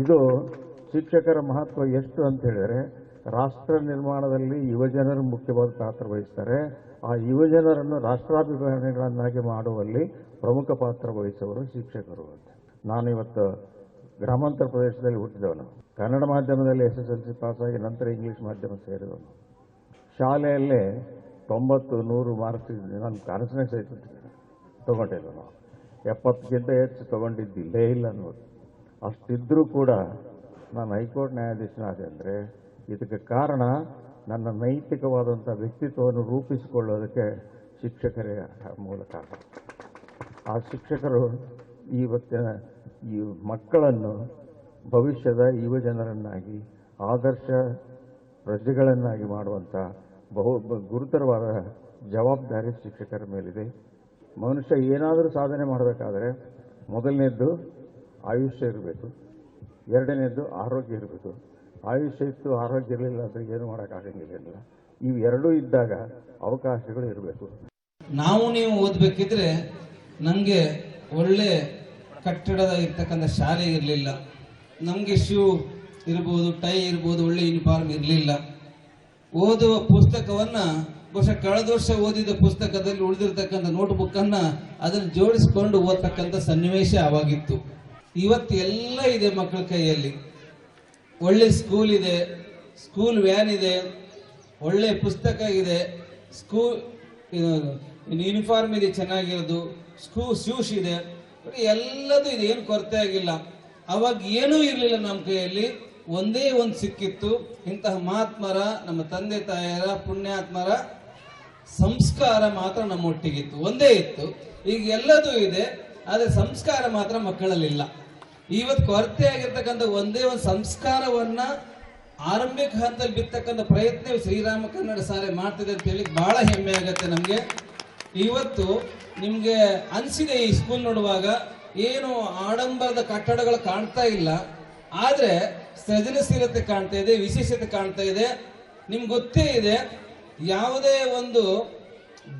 ಇದು ಶಿಕ್ಷಕರ ಮಹತ್ವ ಎಷ್ಟು ಅಂತ ಹೇಳಿದರೆ, ರಾಷ್ಟ್ರ ನಿರ್ಮಾಣದಲ್ಲಿ ಯುವಜನರು ಮುಖ್ಯವಾದ ಪಾತ್ರ ವಹಿಸ್ತಾರೆ. ಆ ಯುವಜನರನ್ನು ರಾಷ್ಟ್ರಾಭಿಮಾನಿಗಳನ್ನಾಗಿ ಮಾಡುವಲ್ಲಿ ಪ್ರಮುಖ ಪಾತ್ರ ವಹಿಸುವವರು ಶಿಕ್ಷಕರು ಅಂತ. ನಾನಿವತ್ತು ಗ್ರಾಮಾಂತರ ಪ್ರದೇಶದಲ್ಲಿ ಹುಟ್ಟಿದವನು. ಕನ್ನಡ ಮಾಧ್ಯಮದಲ್ಲಿ ಎಸ್ ಎಸ್ ಎಲ್ ಸಿ ಪಾಸಾಗಿ ನಂತರ ಇಂಗ್ಲೀಷ್ ಮಾಧ್ಯಮ ಸೇರಿದವನು. ಶಾಲೆಯಲ್ಲೇ ತೊಂಬತ್ತು ನೂರು ಮಾರ್ಕ್ಸ್ ನಾನು ಕನಸಿನಾಗ ಸಹಿತ ತೊಗೊಂಡಿಲ್ಲ ನಾವು ಎಪ್ಪತ್ತಕ್ಕಿಂತ ಹೆಚ್ಚು ತೊಗೊಂಡಿದ್ದಿಲ್ಲೇ. ಇಲ್ಲ ಅನ್ನೋದು. ಅಷ್ಟಿದ್ರೂ ಕೂಡ ನಾನು ಹೈಕೋರ್ಟ್ ನ್ಯಾಯಾಧೀಶನಾದೆ ಇದಕ್ಕೆ ಕಾರಣ ನನ್ನ ನೈತಿಕವಾದಂಥ ವ್ಯಕ್ತಿತ್ವವನ್ನು ರೂಪಿಸಿಕೊಳ್ಳೋದಕ್ಕೆ ಶಿಕ್ಷಕರೇ ಮೂಲ ಕಾರಣ ಆ ಶಿಕ್ಷಕರು ಇವತ್ತಿನ ಈ ಮಕ್ಕಳನ್ನು ಭವಿಷ್ಯದ ಯುವ ಜನರನ್ನಾಗಿ, ಆದರ್ಶ ಪ್ರಜೆಗಳನ್ನಾಗಿ ಮಾಡುವಂಥ ಬಹು ಗುರುತರವಾದ ಜವಾಬ್ದಾರಿ ಶಿಕ್ಷಕರ ಮೇಲಿದೆ. ಮನುಷ್ಯ ಏನಾದರೂ ಸಾಧನೆ ಮಾಡಬೇಕಾದ್ರೆ ಮೊದಲನೇದ್ದು ಆಯುಷ್ಯ ಇರಬೇಕು, ಎರಡನೇದ್ದು ಆರೋಗ್ಯ ಇರಬೇಕು. ಆಯುಷ್ಯ ಇತ್ತು, ಆರೋಗ್ಯ ಇರಲಿಲ್ಲ ಅಂದರೆ ಏನು ಮಾಡೋಕ್ಕಾಗಂಗಿಲ್ಲ ಇವು ಎರಡೂ ಇದ್ದಾಗ ಅವಕಾಶಗಳು ಇರಬೇಕು. ನಾವು ನೀವು ಓದಬೇಕಿದ್ರೆ ನನಗೆ ಒಳ್ಳೆ ಕಟ್ಟಡದ ಇರ್ತಕ್ಕಂಥ ಶಾಲೆ ಇರಲಿಲ್ಲ. ನಮಗೆ ಶೂ ಇರ್ಬೋದು ಟೈ ಇರ್ಬೋದು, ಒಳ್ಳೆ ಯೂನಿಫಾರ್ಮ್ ಇರಲಿಲ್ಲ. ಓದುವ ಪುಸ್ತಕವನ್ನು ಬಹುಶಃ ಕಳೆದ ವರ್ಷ ಓದಿದ ಪುಸ್ತಕದಲ್ಲಿ ಉಳಿದಿರ್ತಕ್ಕಂಥ ನೋಟ್ಬುಕ್ಕನ್ನು ಅದನ್ನು ಜೋಡಿಸಿಕೊಂಡು ಓದ್ತಕ್ಕಂಥ ಸನ್ನಿವೇಶ ಆವಾಗಿತ್ತು ಇವತ್ತು ಎಲ್ಲ ಇದೆ ಮಕ್ಕಳ ಕೈಯಲ್ಲಿ. ಒಳ್ಳೆ ಸ್ಕೂಲ್ ಇದೆ ಸ್ಕೂಲ್ ವ್ಯಾನ್ ಇದೆ, ಒಳ್ಳೆ ಪುಸ್ತಕ ಇದೆ ಸ್ಕೂಲ್ ಯೂನಿಫಾರ್ಮ್ ಇದೆ, ಚೆನ್ನಾಗಿರೋದು ಸ್ಕೂ ಶೂಸ್ ಇದೆ. ಎಲ್ಲದೂ ಇದೆ ಏನು ಕೊರತೆ ಆಗಿಲ್ಲ. ಅವಾಗ ಏನೂ ಇರಲಿಲ್ಲ ನಮ್ಮ ಕೈಯಲ್ಲಿ. ಒಂದೇ ಒಂದು ಸಿಕ್ಕಿತ್ತು. ಇಂತಹ ಮಹಾತ್ಮರ, ನಮ್ಮ ತಂದೆ ತಾಯಿಯರ, ಪುಣ್ಯಾತ್ಮರ ಸಂಸ್ಕಾರ ಮಾತ್ರ ನಮ್ಮೊಟ್ಟಿಗಿತ್ತು ಒಂದೇ ಇತ್ತು. ಈಗ ಎಲ್ಲದೂ ಇದೆ, ಆದರೆ ಸಂಸ್ಕಾರ ಮಾತ್ರ ಮಕ್ಕಳಲ್ಲಿಲ್ಲ. ಇವತ್ತು ಕೊರತೆ ಆಗಿರ್ತಕ್ಕಂಥ ಒಂದೇ ಒಂದು ಸಂಸ್ಕಾರವನ್ನ ಆರಂಭಿಕ ಹಂತದಲ್ಲಿ ಬಿತ್ತಕ್ಕಂಥ ಪ್ರಯತ್ನ ಶ್ರೀರಾಮ ಕನ್ನಡ ಸಾರೆ ಮಾಡ್ತಿದೆ ಅಂತ ಹೇಳಿ ಬಹಳ ಹೆಮ್ಮೆ ಆಗುತ್ತೆ ನಮಗೆ. ಇವತ್ತು ನಿಮ್ಗೆ ಅನ್ಸಿದೆ ಈ ಸ್ಕೂಲ್ ನೋಡುವಾಗ ಏನು ಆಡಂಬರದ ಕಟ್ಟಡಗಳು ಕಾಣ್ತಾ ಇಲ್ಲ, ಆದ್ರೆ ಸೃಜನಶೀಲತೆ ಕಾಣ್ತಾ ಇದೆ, ವಿಶೇಷತೆ ಕಾಣ್ತಾ ಇದೆ. ನಿಮ್ಗೆ ಗೊತ್ತೇ ಇದೆ, ಯಾವುದೇ ಒಂದು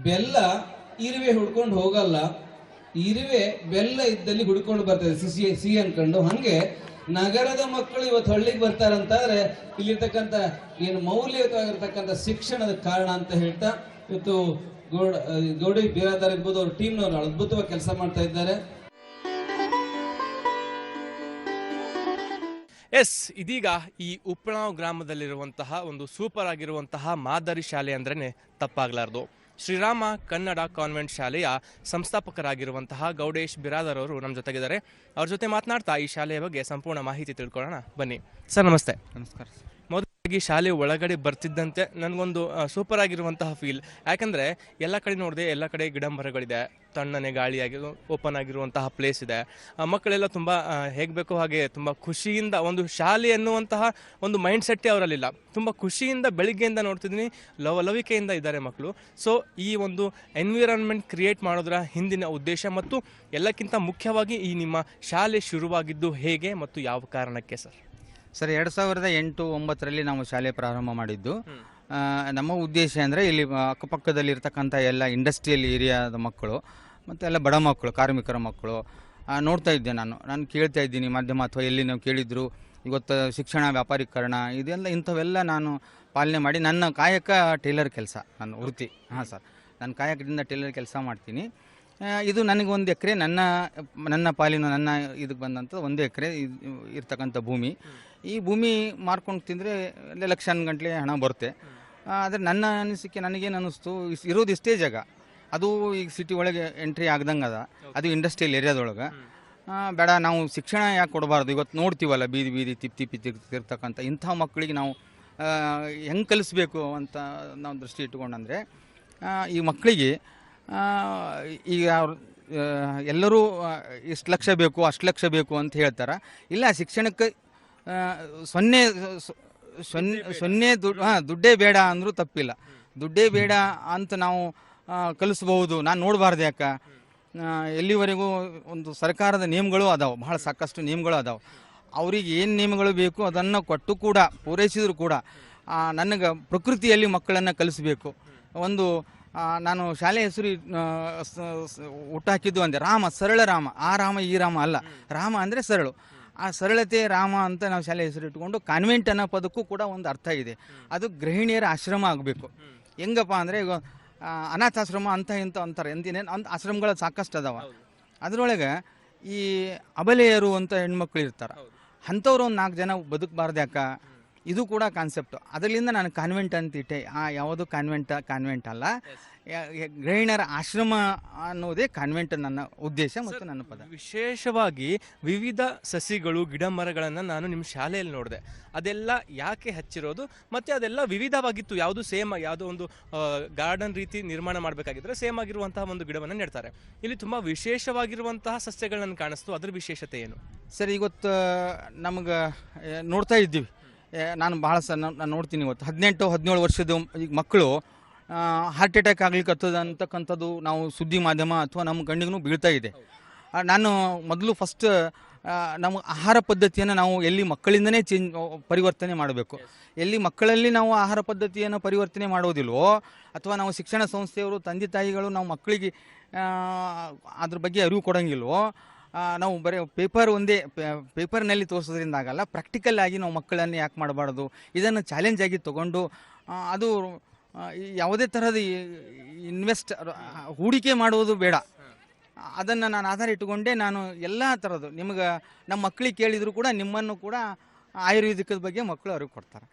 ಬೆಲ್ಲ ಇರುವೆ ಹುಡ್ಕೊಂಡು ಹೋಗಲ್ಲ. ಇರುವೆ ಬೆಲ್ಲ ಇದ್ದಲ್ಲಿ ಹುಡ್ಕೊಂಡು ಬರ್ತದೆ ಸಿ ಸಿ ಅನ್ಕೊಂಡು. ಹಂಗೆ ನಗರದ ಮಕ್ಕಳು ಇವತ್ತು ಹಳ್ಳಿಗೆ ಬರ್ತಾರಂತಾದ್ರೆ ಇಲ್ಲಿರ್ತಕ್ಕಂಥ ಏನು ಮೌಲ್ಯಯುತವಾಗಿರ್ತಕ್ಕಂಥ ಶಿಕ್ಷಣದ ಕಾರಣ ಅಂತ ಹೇಳ್ತಾ, ಇವತ್ತು ಗೌಡ ಗೌಡಿ ಬೀರಾದಾರ್ ಇರ್ಬೋದು ಅವ್ರ ಟೀಮ್ನವರು ಅದ್ಭುತವಾಗಿ ಕೆಲಸ ಮಾಡ್ತಾ ಇದ್ದಾರೆ. ಎಸ್ ಇದೀಗ ಈ ಉಪ್ಪಳಾವ್ ಗ್ರಾಮದಲ್ಲಿರುವಂತಹ ಒಂದು ಸೂಪರ್ ಆಗಿರುವಂತಹ ಮಾದರಿ ಶಾಲೆ ಅಂದ್ರೇ ತಪ್ಪಾಗಲಾರದು. ಶ್ರೀರಾಮ ಕನ್ನಡ ಕಾನ್ವೆಂಟ್ ಶಾಲೆಯ ಸಂಸ್ಥಾಪಕರಾಗಿರುವಂತಹ ಗೌಡೇಶ್ ಬಿರಾದರ್ ಅವರು ನಮ್ಮ ಜೊತೆಗಿದ್ದಾರೆ. ಅವ್ರ ಜೊತೆ ಮಾತನಾಡ್ತಾ ಈ ಶಾಲೆಯ ಬಗ್ಗೆ ಸಂಪೂರ್ಣ ಮಾಹಿತಿ ತಿಳ್ಕೊಳ್ಳೋಣ. ಬನ್ನಿ. ಸರ್ ನಮಸ್ತೆ. ನಮಸ್ಕಾರ ಮೊದಲಾಗಿ ಶಾಲೆ ಒಳಗಡೆ ಬರ್ತಿದ್ದಂತೆ ನನಗೊಂದು ಸೂಪರ್ ಆಗಿರುವಂತಹ ಫೀಲ್ ಯಾಕಂದರೆ ಎಲ್ಲ ಕಡೆ ನೋಡಿದೆ ಎಲ್ಲ ಕಡೆ ಗಿಡ ಮರಗಳಿದೆ, ತಣ್ಣನೆ ಗಾಳಿಯಾಗಿ ಓಪನ್ ಆಗಿರುವಂತಹ ಪ್ಲೇಸ್ ಇದೆ. ಮಕ್ಕಳೆಲ್ಲ ತುಂಬ ಹೇಗೆ ಬೇಕೋ ಹಾಗೆ ತುಂಬ ಖುಷಿಯಿಂದ ಒಂದು ಶಾಲೆ ಎನ್ನುವಂತಹ ಒಂದು ಮೈಂಡ್ ಸೆಟ್ಟೇ ಅವರಲ್ಲಿಲ್ಲ. ತುಂಬ ಖುಷಿಯಿಂದ ಬೆಳಿಗ್ಗೆಯಿಂದ ನೋಡ್ತಿದ್ದೀನಿ ಲವಲವಿಕೆಯಿಂದ ಇದ್ದಾರೆ ಮಕ್ಕಳು ಸೊ ಈ ಒಂದು ಎನ್ವಿರಾನ್ಮೆಂಟ್ ಕ್ರಿಯೇಟ್ ಮಾಡೋದರ ಹಿಂದಿನ ಉದ್ದೇಶ ಮತ್ತು ಎಲ್ಲಕ್ಕಿಂತ ಮುಖ್ಯವಾಗಿ ಈ ನಿಮ್ಮ ಶಾಲೆ ಶುರುವಾಗಿದ್ದು ಹೇಗೆ ಮತ್ತು ಯಾವ ಕಾರಣಕ್ಕೆ ಸರ್ ಸರ್ ಎರಡು ಸಾವಿರದ ಎಂಟು ಒಂಬತ್ತರಲ್ಲಿ ನಾವು ಶಾಲೆ ಪ್ರಾರಂಭ ಮಾಡಿದ್ದು. ಆ, ನಮ್ಮ ಉದ್ದೇಶ ಅಂದರೆ ಇಲ್ಲಿ ಅಕ್ಕಪಕ್ಕದಲ್ಲಿ ಇರ್ತಕ್ಕಂಥ ಎಲ್ಲ ಇಂಡಸ್ಟ್ರಿಯಲ್ ಏರಿಯಾದ ಮಕ್ಕಳು ಮತ್ತು ಎಲ್ಲ ಬಡ ಮಕ್ಕಳು ಕಾರ್ಮಿಕರ ಮಕ್ಕಳು ಆ, ನೋಡ್ತಾ ಇದ್ದೆ ನಾನು. ನಾನು ಕೇಳ್ತಾ ಇದ್ದೀನಿ ಮಾಧ್ಯಮ ಅಥವಾ ಎಲ್ಲಿ ನಾವು ಕೇಳಿದ್ರು ಇವತ್ತು ಶಿಕ್ಷಣ ವ್ಯಾಪಾರೀಕರಣ ಇದೆಲ್ಲ ಇಂಥವೆಲ್ಲ ನಾನು ಪಾಲನೆ ಮಾಡಿ ನನ್ನ ಕಾಯಕ ಟೇಲರ್ ಕೆಲಸ ನನ್ನ ವೃತ್ತಿ. ಹಾಂ ಸರ್. ನಾನು ಕಾಯಕದಿಂದ ಟೇಲರ್ ಕೆಲಸ ಮಾಡ್ತೀನಿ. ಇದು ನನಗೆ ಒಂದು ಎಕರೆ, ನನ್ನ ನನ್ನ ಪಾಲಿನ ನನ್ನ ಇದಕ್ಕೆ ಬಂದಂಥ ಒಂದು ಎಕರೆ ಇರ್ತಕ್ಕಂಥ ಭೂಮಿ. ಈ ಭೂಮಿ ಮಾರ್ಕೊಂಡು ತಿಂದರೆ ಲಕ್ಷಾನ್ ಗಂಟಲೆ ಹಣ ಬರುತ್ತೆ. ಆದರೆ ನನ್ನ ಅನಿಸಿಕೆ ನನಗೇನು ಅನ್ನಿಸ್ತು ಇರೋದು ಇಷ್ಟೇ ಜಾಗ. ಅದು ಈಗ ಸಿಟಿ ಒಳಗೆ ಎಂಟ್ರಿ ಆಗ್ದಂಗೆ ಅದ. ಅದು ಇಂಡಸ್ಟ್ರಿಯಲ್ ಏರಿಯಾದೊಳಗೆ ಬೇಡ, ನಾವು ಶಿಕ್ಷಣ ಯಾಕೆ ಕೊಡಬಾರ್ದು? ಇವತ್ತು ನೋಡ್ತೀವಲ್ಲ, ಬೀದಿ ಬೀದಿ ತಿಪ್ಪಿ ತಿರ್ತಿರ್ತಕ್ಕಂಥ ಇಂಥ ಮಕ್ಕಳಿಗೆ ನಾವು ಹೆಂಗೆ ಕಲಿಸ್ಬೇಕು ಅಂತ ನಾವು ದೃಷ್ಟಿ ಇಟ್ಕೊಂಡಂದರೆ ಈ ಮಕ್ಕಳಿಗೆ ಈಗ ಅವ್ರು ಎಲ್ಲರೂ ಇಷ್ಟು ಲಕ್ಷ ಬೇಕು, ಅಷ್ಟು ಲಕ್ಷ ಬೇಕು ಅಂತ ಹೇಳ್ತಾರೆ. ಇಲ್ಲ, ಶಿಕ್ಷಣಕ್ಕೆ ಸೊನ್ನೆ ಸೊನ್ನೆ ಸೊನ್ನೆ ದುಡ್ಡು ಹಾಂ, ದುಡ್ಡೇ ಬೇಡ ಅಂದರೂ ತಪ್ಪಿಲ್ಲ. ದುಡ್ಡೇ ಬೇಡ ಅಂತ ನಾವು ಕಲಿಸ್ಬಹುದು. ನಾನು ನೋಡಬಾರ್ದು ಯಾಕೆ? ಎಲ್ಲಿವರೆಗೂ ಒಂದು ಸರ್ಕಾರದ ನಿಯಮಗಳು ಅದಾವೆ. ಬಹಳ ಸಾಕಷ್ಟು ನಿಯಮಗಳು ಅದಾವೆ. ಅವ್ರಿಗೆ ಏನು ನಿಯಮಗಳು ಬೇಕು ಅದನ್ನು ಕೊಟ್ಟು ಕೂಡ, ಪೂರೈಸಿದ್ರು ಕೂಡ ನನಗೆ ಪ್ರಕೃತಿಯಲ್ಲಿ ಮಕ್ಕಳನ್ನು ಕಲಿಸಬೇಕು. ಒಂದು ನಾನು ಶಾಲೆ ಹೆಸರು ಹುಟ್ಟಾಕಿದ್ದು ಅಂದೆ ರಾಮ ಸರಳ ರಾಮ. ಆ ರಾಮ ಈ ರಾಮ ಅಲ್ಲ. ರಾಮ ಅಂದರೆ ಸರಳು. ಆ ಸರಳತೆ ರಾಮ ಅಂತ ನಾವು ಶಾಲೆ ಹೆಸರು ಇಟ್ಕೊಂಡು ಕಾನ್ವೆಂಟ್ ಅನ್ನೋ ಪದಕ್ಕೂ ಕೂಡ ಒಂದು ಅರ್ಥ ಇದೆ. ಅದು ಗೃಹಿಣಿಯರ ಆಶ್ರಮ ಆಗಬೇಕು. ಹೆಂಗಪ್ಪ ಅಂದರೆ ಈಗ ಅನಾಥಾಶ್ರಮ ಅಂತ ಇಂಥ ಅಂತಾರೆ. ಎಂದಿನೇನು ಅಂತ ಆಶ್ರಮಗಳು ಸಾಕಷ್ಟು ಅದಾವ. ಅದರೊಳಗೆ ಈ ಅಬಲೆಯರು ಅಂತ ಹೆಣ್ಮಕ್ಳು ಇರ್ತಾರೆ. ಅಂಥವ್ರು ಒಂದು ನಾಲ್ಕು ಜನ ಬದುಕಬಾರ್ದು ಯಾಕ ಇದು ಕೂಡ ಕಾನ್ಸೆಪ್ಟ್ ಅದರಿಂದ ನಾನು ಕಾನ್ವೆಂಟ್ ಅಂತ ಇಟ್ಟೆ. ಆ ಯಾವುದು ಕಾನ್ವೆಂಟ್ ಕಾನ್ವೆಂಟ್ ಅಲ್ಲ. ಯ- ಆಶ್ರಮ ಅನ್ನೋದೇ ಕಾನ್ವೆಂಟ್ ನನ್ನ ಉದ್ದೇಶ ಮತ್ತು ನನ್ನ ಪದ. ವಿಶೇಷವಾಗಿ ವಿವಿಧ ಸಸಿಗಳು ಗಿಡ ಮರಗಳನ್ನು ನಾನು ನಿಮ್ಮ ಶಾಲೆಯಲ್ಲಿ ನೋಡಿದೆ. ಅದೆಲ್ಲ ಯಾಕೆ ಹಚ್ಚಿರೋದು? ಮತ್ತು ಅದೆಲ್ಲ ವಿವಿಧವಾಗಿತ್ತು. ಯಾವುದು ಸೇಮ್ ಯಾವುದೋ ಒಂದು ಗಾರ್ಡನ್ ರೀತಿ ನಿರ್ಮಾಣ ಮಾಡಬೇಕಾಗಿದ್ರೆ ಸೇಮ್ ಆಗಿರುವಂತಹ ಒಂದು ಗಿಡವನ್ನು ನೆಡ್ತಾರೆ. ಇಲ್ಲಿ ತುಂಬ ವಿಶೇಷವಾಗಿರುವಂತಹ ಸಸ್ಯಗಳನ್ನು ಕಾಣಿಸ್ತು. ಅದರ ವಿಶೇಷತೆ ಏನು? ಸರ್ ಇವತ್ತು ನಮ್ಗೆ ನೋಡ್ತಾ ಇದ್ದೀವಿ. ನಾನು ಭಾಳ ಸ ನಾನು ನೋಡ್ತೀನಿ ಇವತ್ತು. ಹದಿನೆಂಟು, ಹದಿನೇಳು ವರ್ಷದ ಈಗ ಮಕ್ಕಳು ಹಾರ್ಟ್ ಅಟ್ಯಾಕ್ ಆಗ್ಲಿಕ್ಕೆ ಅಂತಕ್ಕಂಥದ್ದು ನಾವು ಸುದ್ದಿ ಮಾಧ್ಯಮ ಅಥವಾ ನಮ್ಮ ಗಂಡಿಗೂ ಬೀಳ್ತಾ ಇದೆ. ನಾನು ಮೊದಲು ಫಸ್ಟ್ ನಮ್ಮ ಆಹಾರ ಪದ್ಧತಿಯನ್ನು ನಾವು ಎಲ್ಲಿ ಮಕ್ಕಳಿಂದನೇ ಚೇಂಜ್ ಪರಿವರ್ತನೆ ಮಾಡಬೇಕು. ಎಲ್ಲಿ ಮಕ್ಕಳಲ್ಲಿ ನಾವು ಆಹಾರ ಪದ್ಧತಿಯನ್ನು ಪರಿವರ್ತನೆ ಮಾಡೋದಿಲ್ವೋ, ಅಥವಾ ನಾವು ಶಿಕ್ಷಣ ಸಂಸ್ಥೆಯವರು, ತಂದೆ ತಾಯಿಗಳು ನಾವು ಮಕ್ಕಳಿಗೆ ಅದ್ರ ಬಗ್ಗೆ ಅರಿವು ಕೊಡೋಂಗಿಲ್ವೋ ನಾವು ಬರೀ ಪೇಪರ್ ಒಂದೇ ಪೇಪರ್ನಲ್ಲಿ ತೋರಿಸೋದ್ರಿಂದ ಆಗಲ್ಲ ಪ್ರಾಕ್ಟಿಕಲ್ ಆಗಿ ನಾವು ಮಕ್ಕಳನ್ನು ಯಾಕೆ ಮಾಡಬಾರ್ದು? ಇದನ್ನು ಚಾಲೆಂಜ್ ಆಗಿ ತಗೊಂಡು ಅದು ಯಾವುದೇ ಥರದ ಇನ್ವೆಸ್ಟ್ ಹೂಡಿಕೆ ಮಾಡುವುದು ಬೇಡ. ಅದನ್ನು ನಾನು ಆಧಾರ ಇಟ್ಟುಕೊಂಡೇ ನಾನು ಎಲ್ಲ ಥರದ್ದು ನಿಮ್ಗೆ, ನಮ್ಮ ಮಕ್ಕಳಿಗೆ ಕೇಳಿದರೂ ಕೂಡ, ನಿಮ್ಮನ್ನು ಕೂಡ ಆಯುರ್ವೇದಿಕದ ಬಗ್ಗೆ ಮಕ್ಕಳು ಅವ್ರಿಗೆ ಕೊಡ್ತಾರೆ.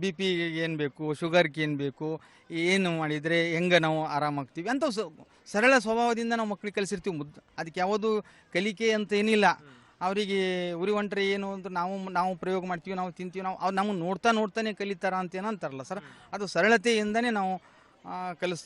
ಬಿ ಪಿ ಏನು ಬೇಕು ಶುಗರ್ಗೆ ಏನು ಬೇಕು, ಏನು ಮಾಡಿದರೆ ಹೆಂಗೆ ನಾವು ಆರಾಮಾಗ್ತೀವಿ ಅಂತ ಸರಳ ಸ್ವಭಾವದಿಂದ ನಾವು ಮಕ್ಕಳಿಗೆ ಕಲಿಸಿರ್ತೀವಿ ಮುದ್ದು. ಅದಕ್ಕೆ ಯಾವುದು ಕಲಿಕೆ ಅಂತ ಏನಿಲ್ಲ. ಅವರಿಗೆ ಉರಿ ಹೊಂಟ್ರೆ ಏನು ಅಂತ ನಾವು ನಾವು ಪ್ರಯೋಗ ಮಾಡ್ತೀವಿ, ನಾವು ತಿಂತೀವಿ, ನಾವು, ಅವ್ರು ನಮ್ಗೆ ನೋಡ್ತಾ ನೋಡ್ತಾನೆ ಕಲಿತಾರ ಅಂತ ಏನಂತಾರಲ್ಲ ಸರ್? ಅದು ಸರಳತೆಯಿಂದನೇ ನಾವು ಕಲಿಸ್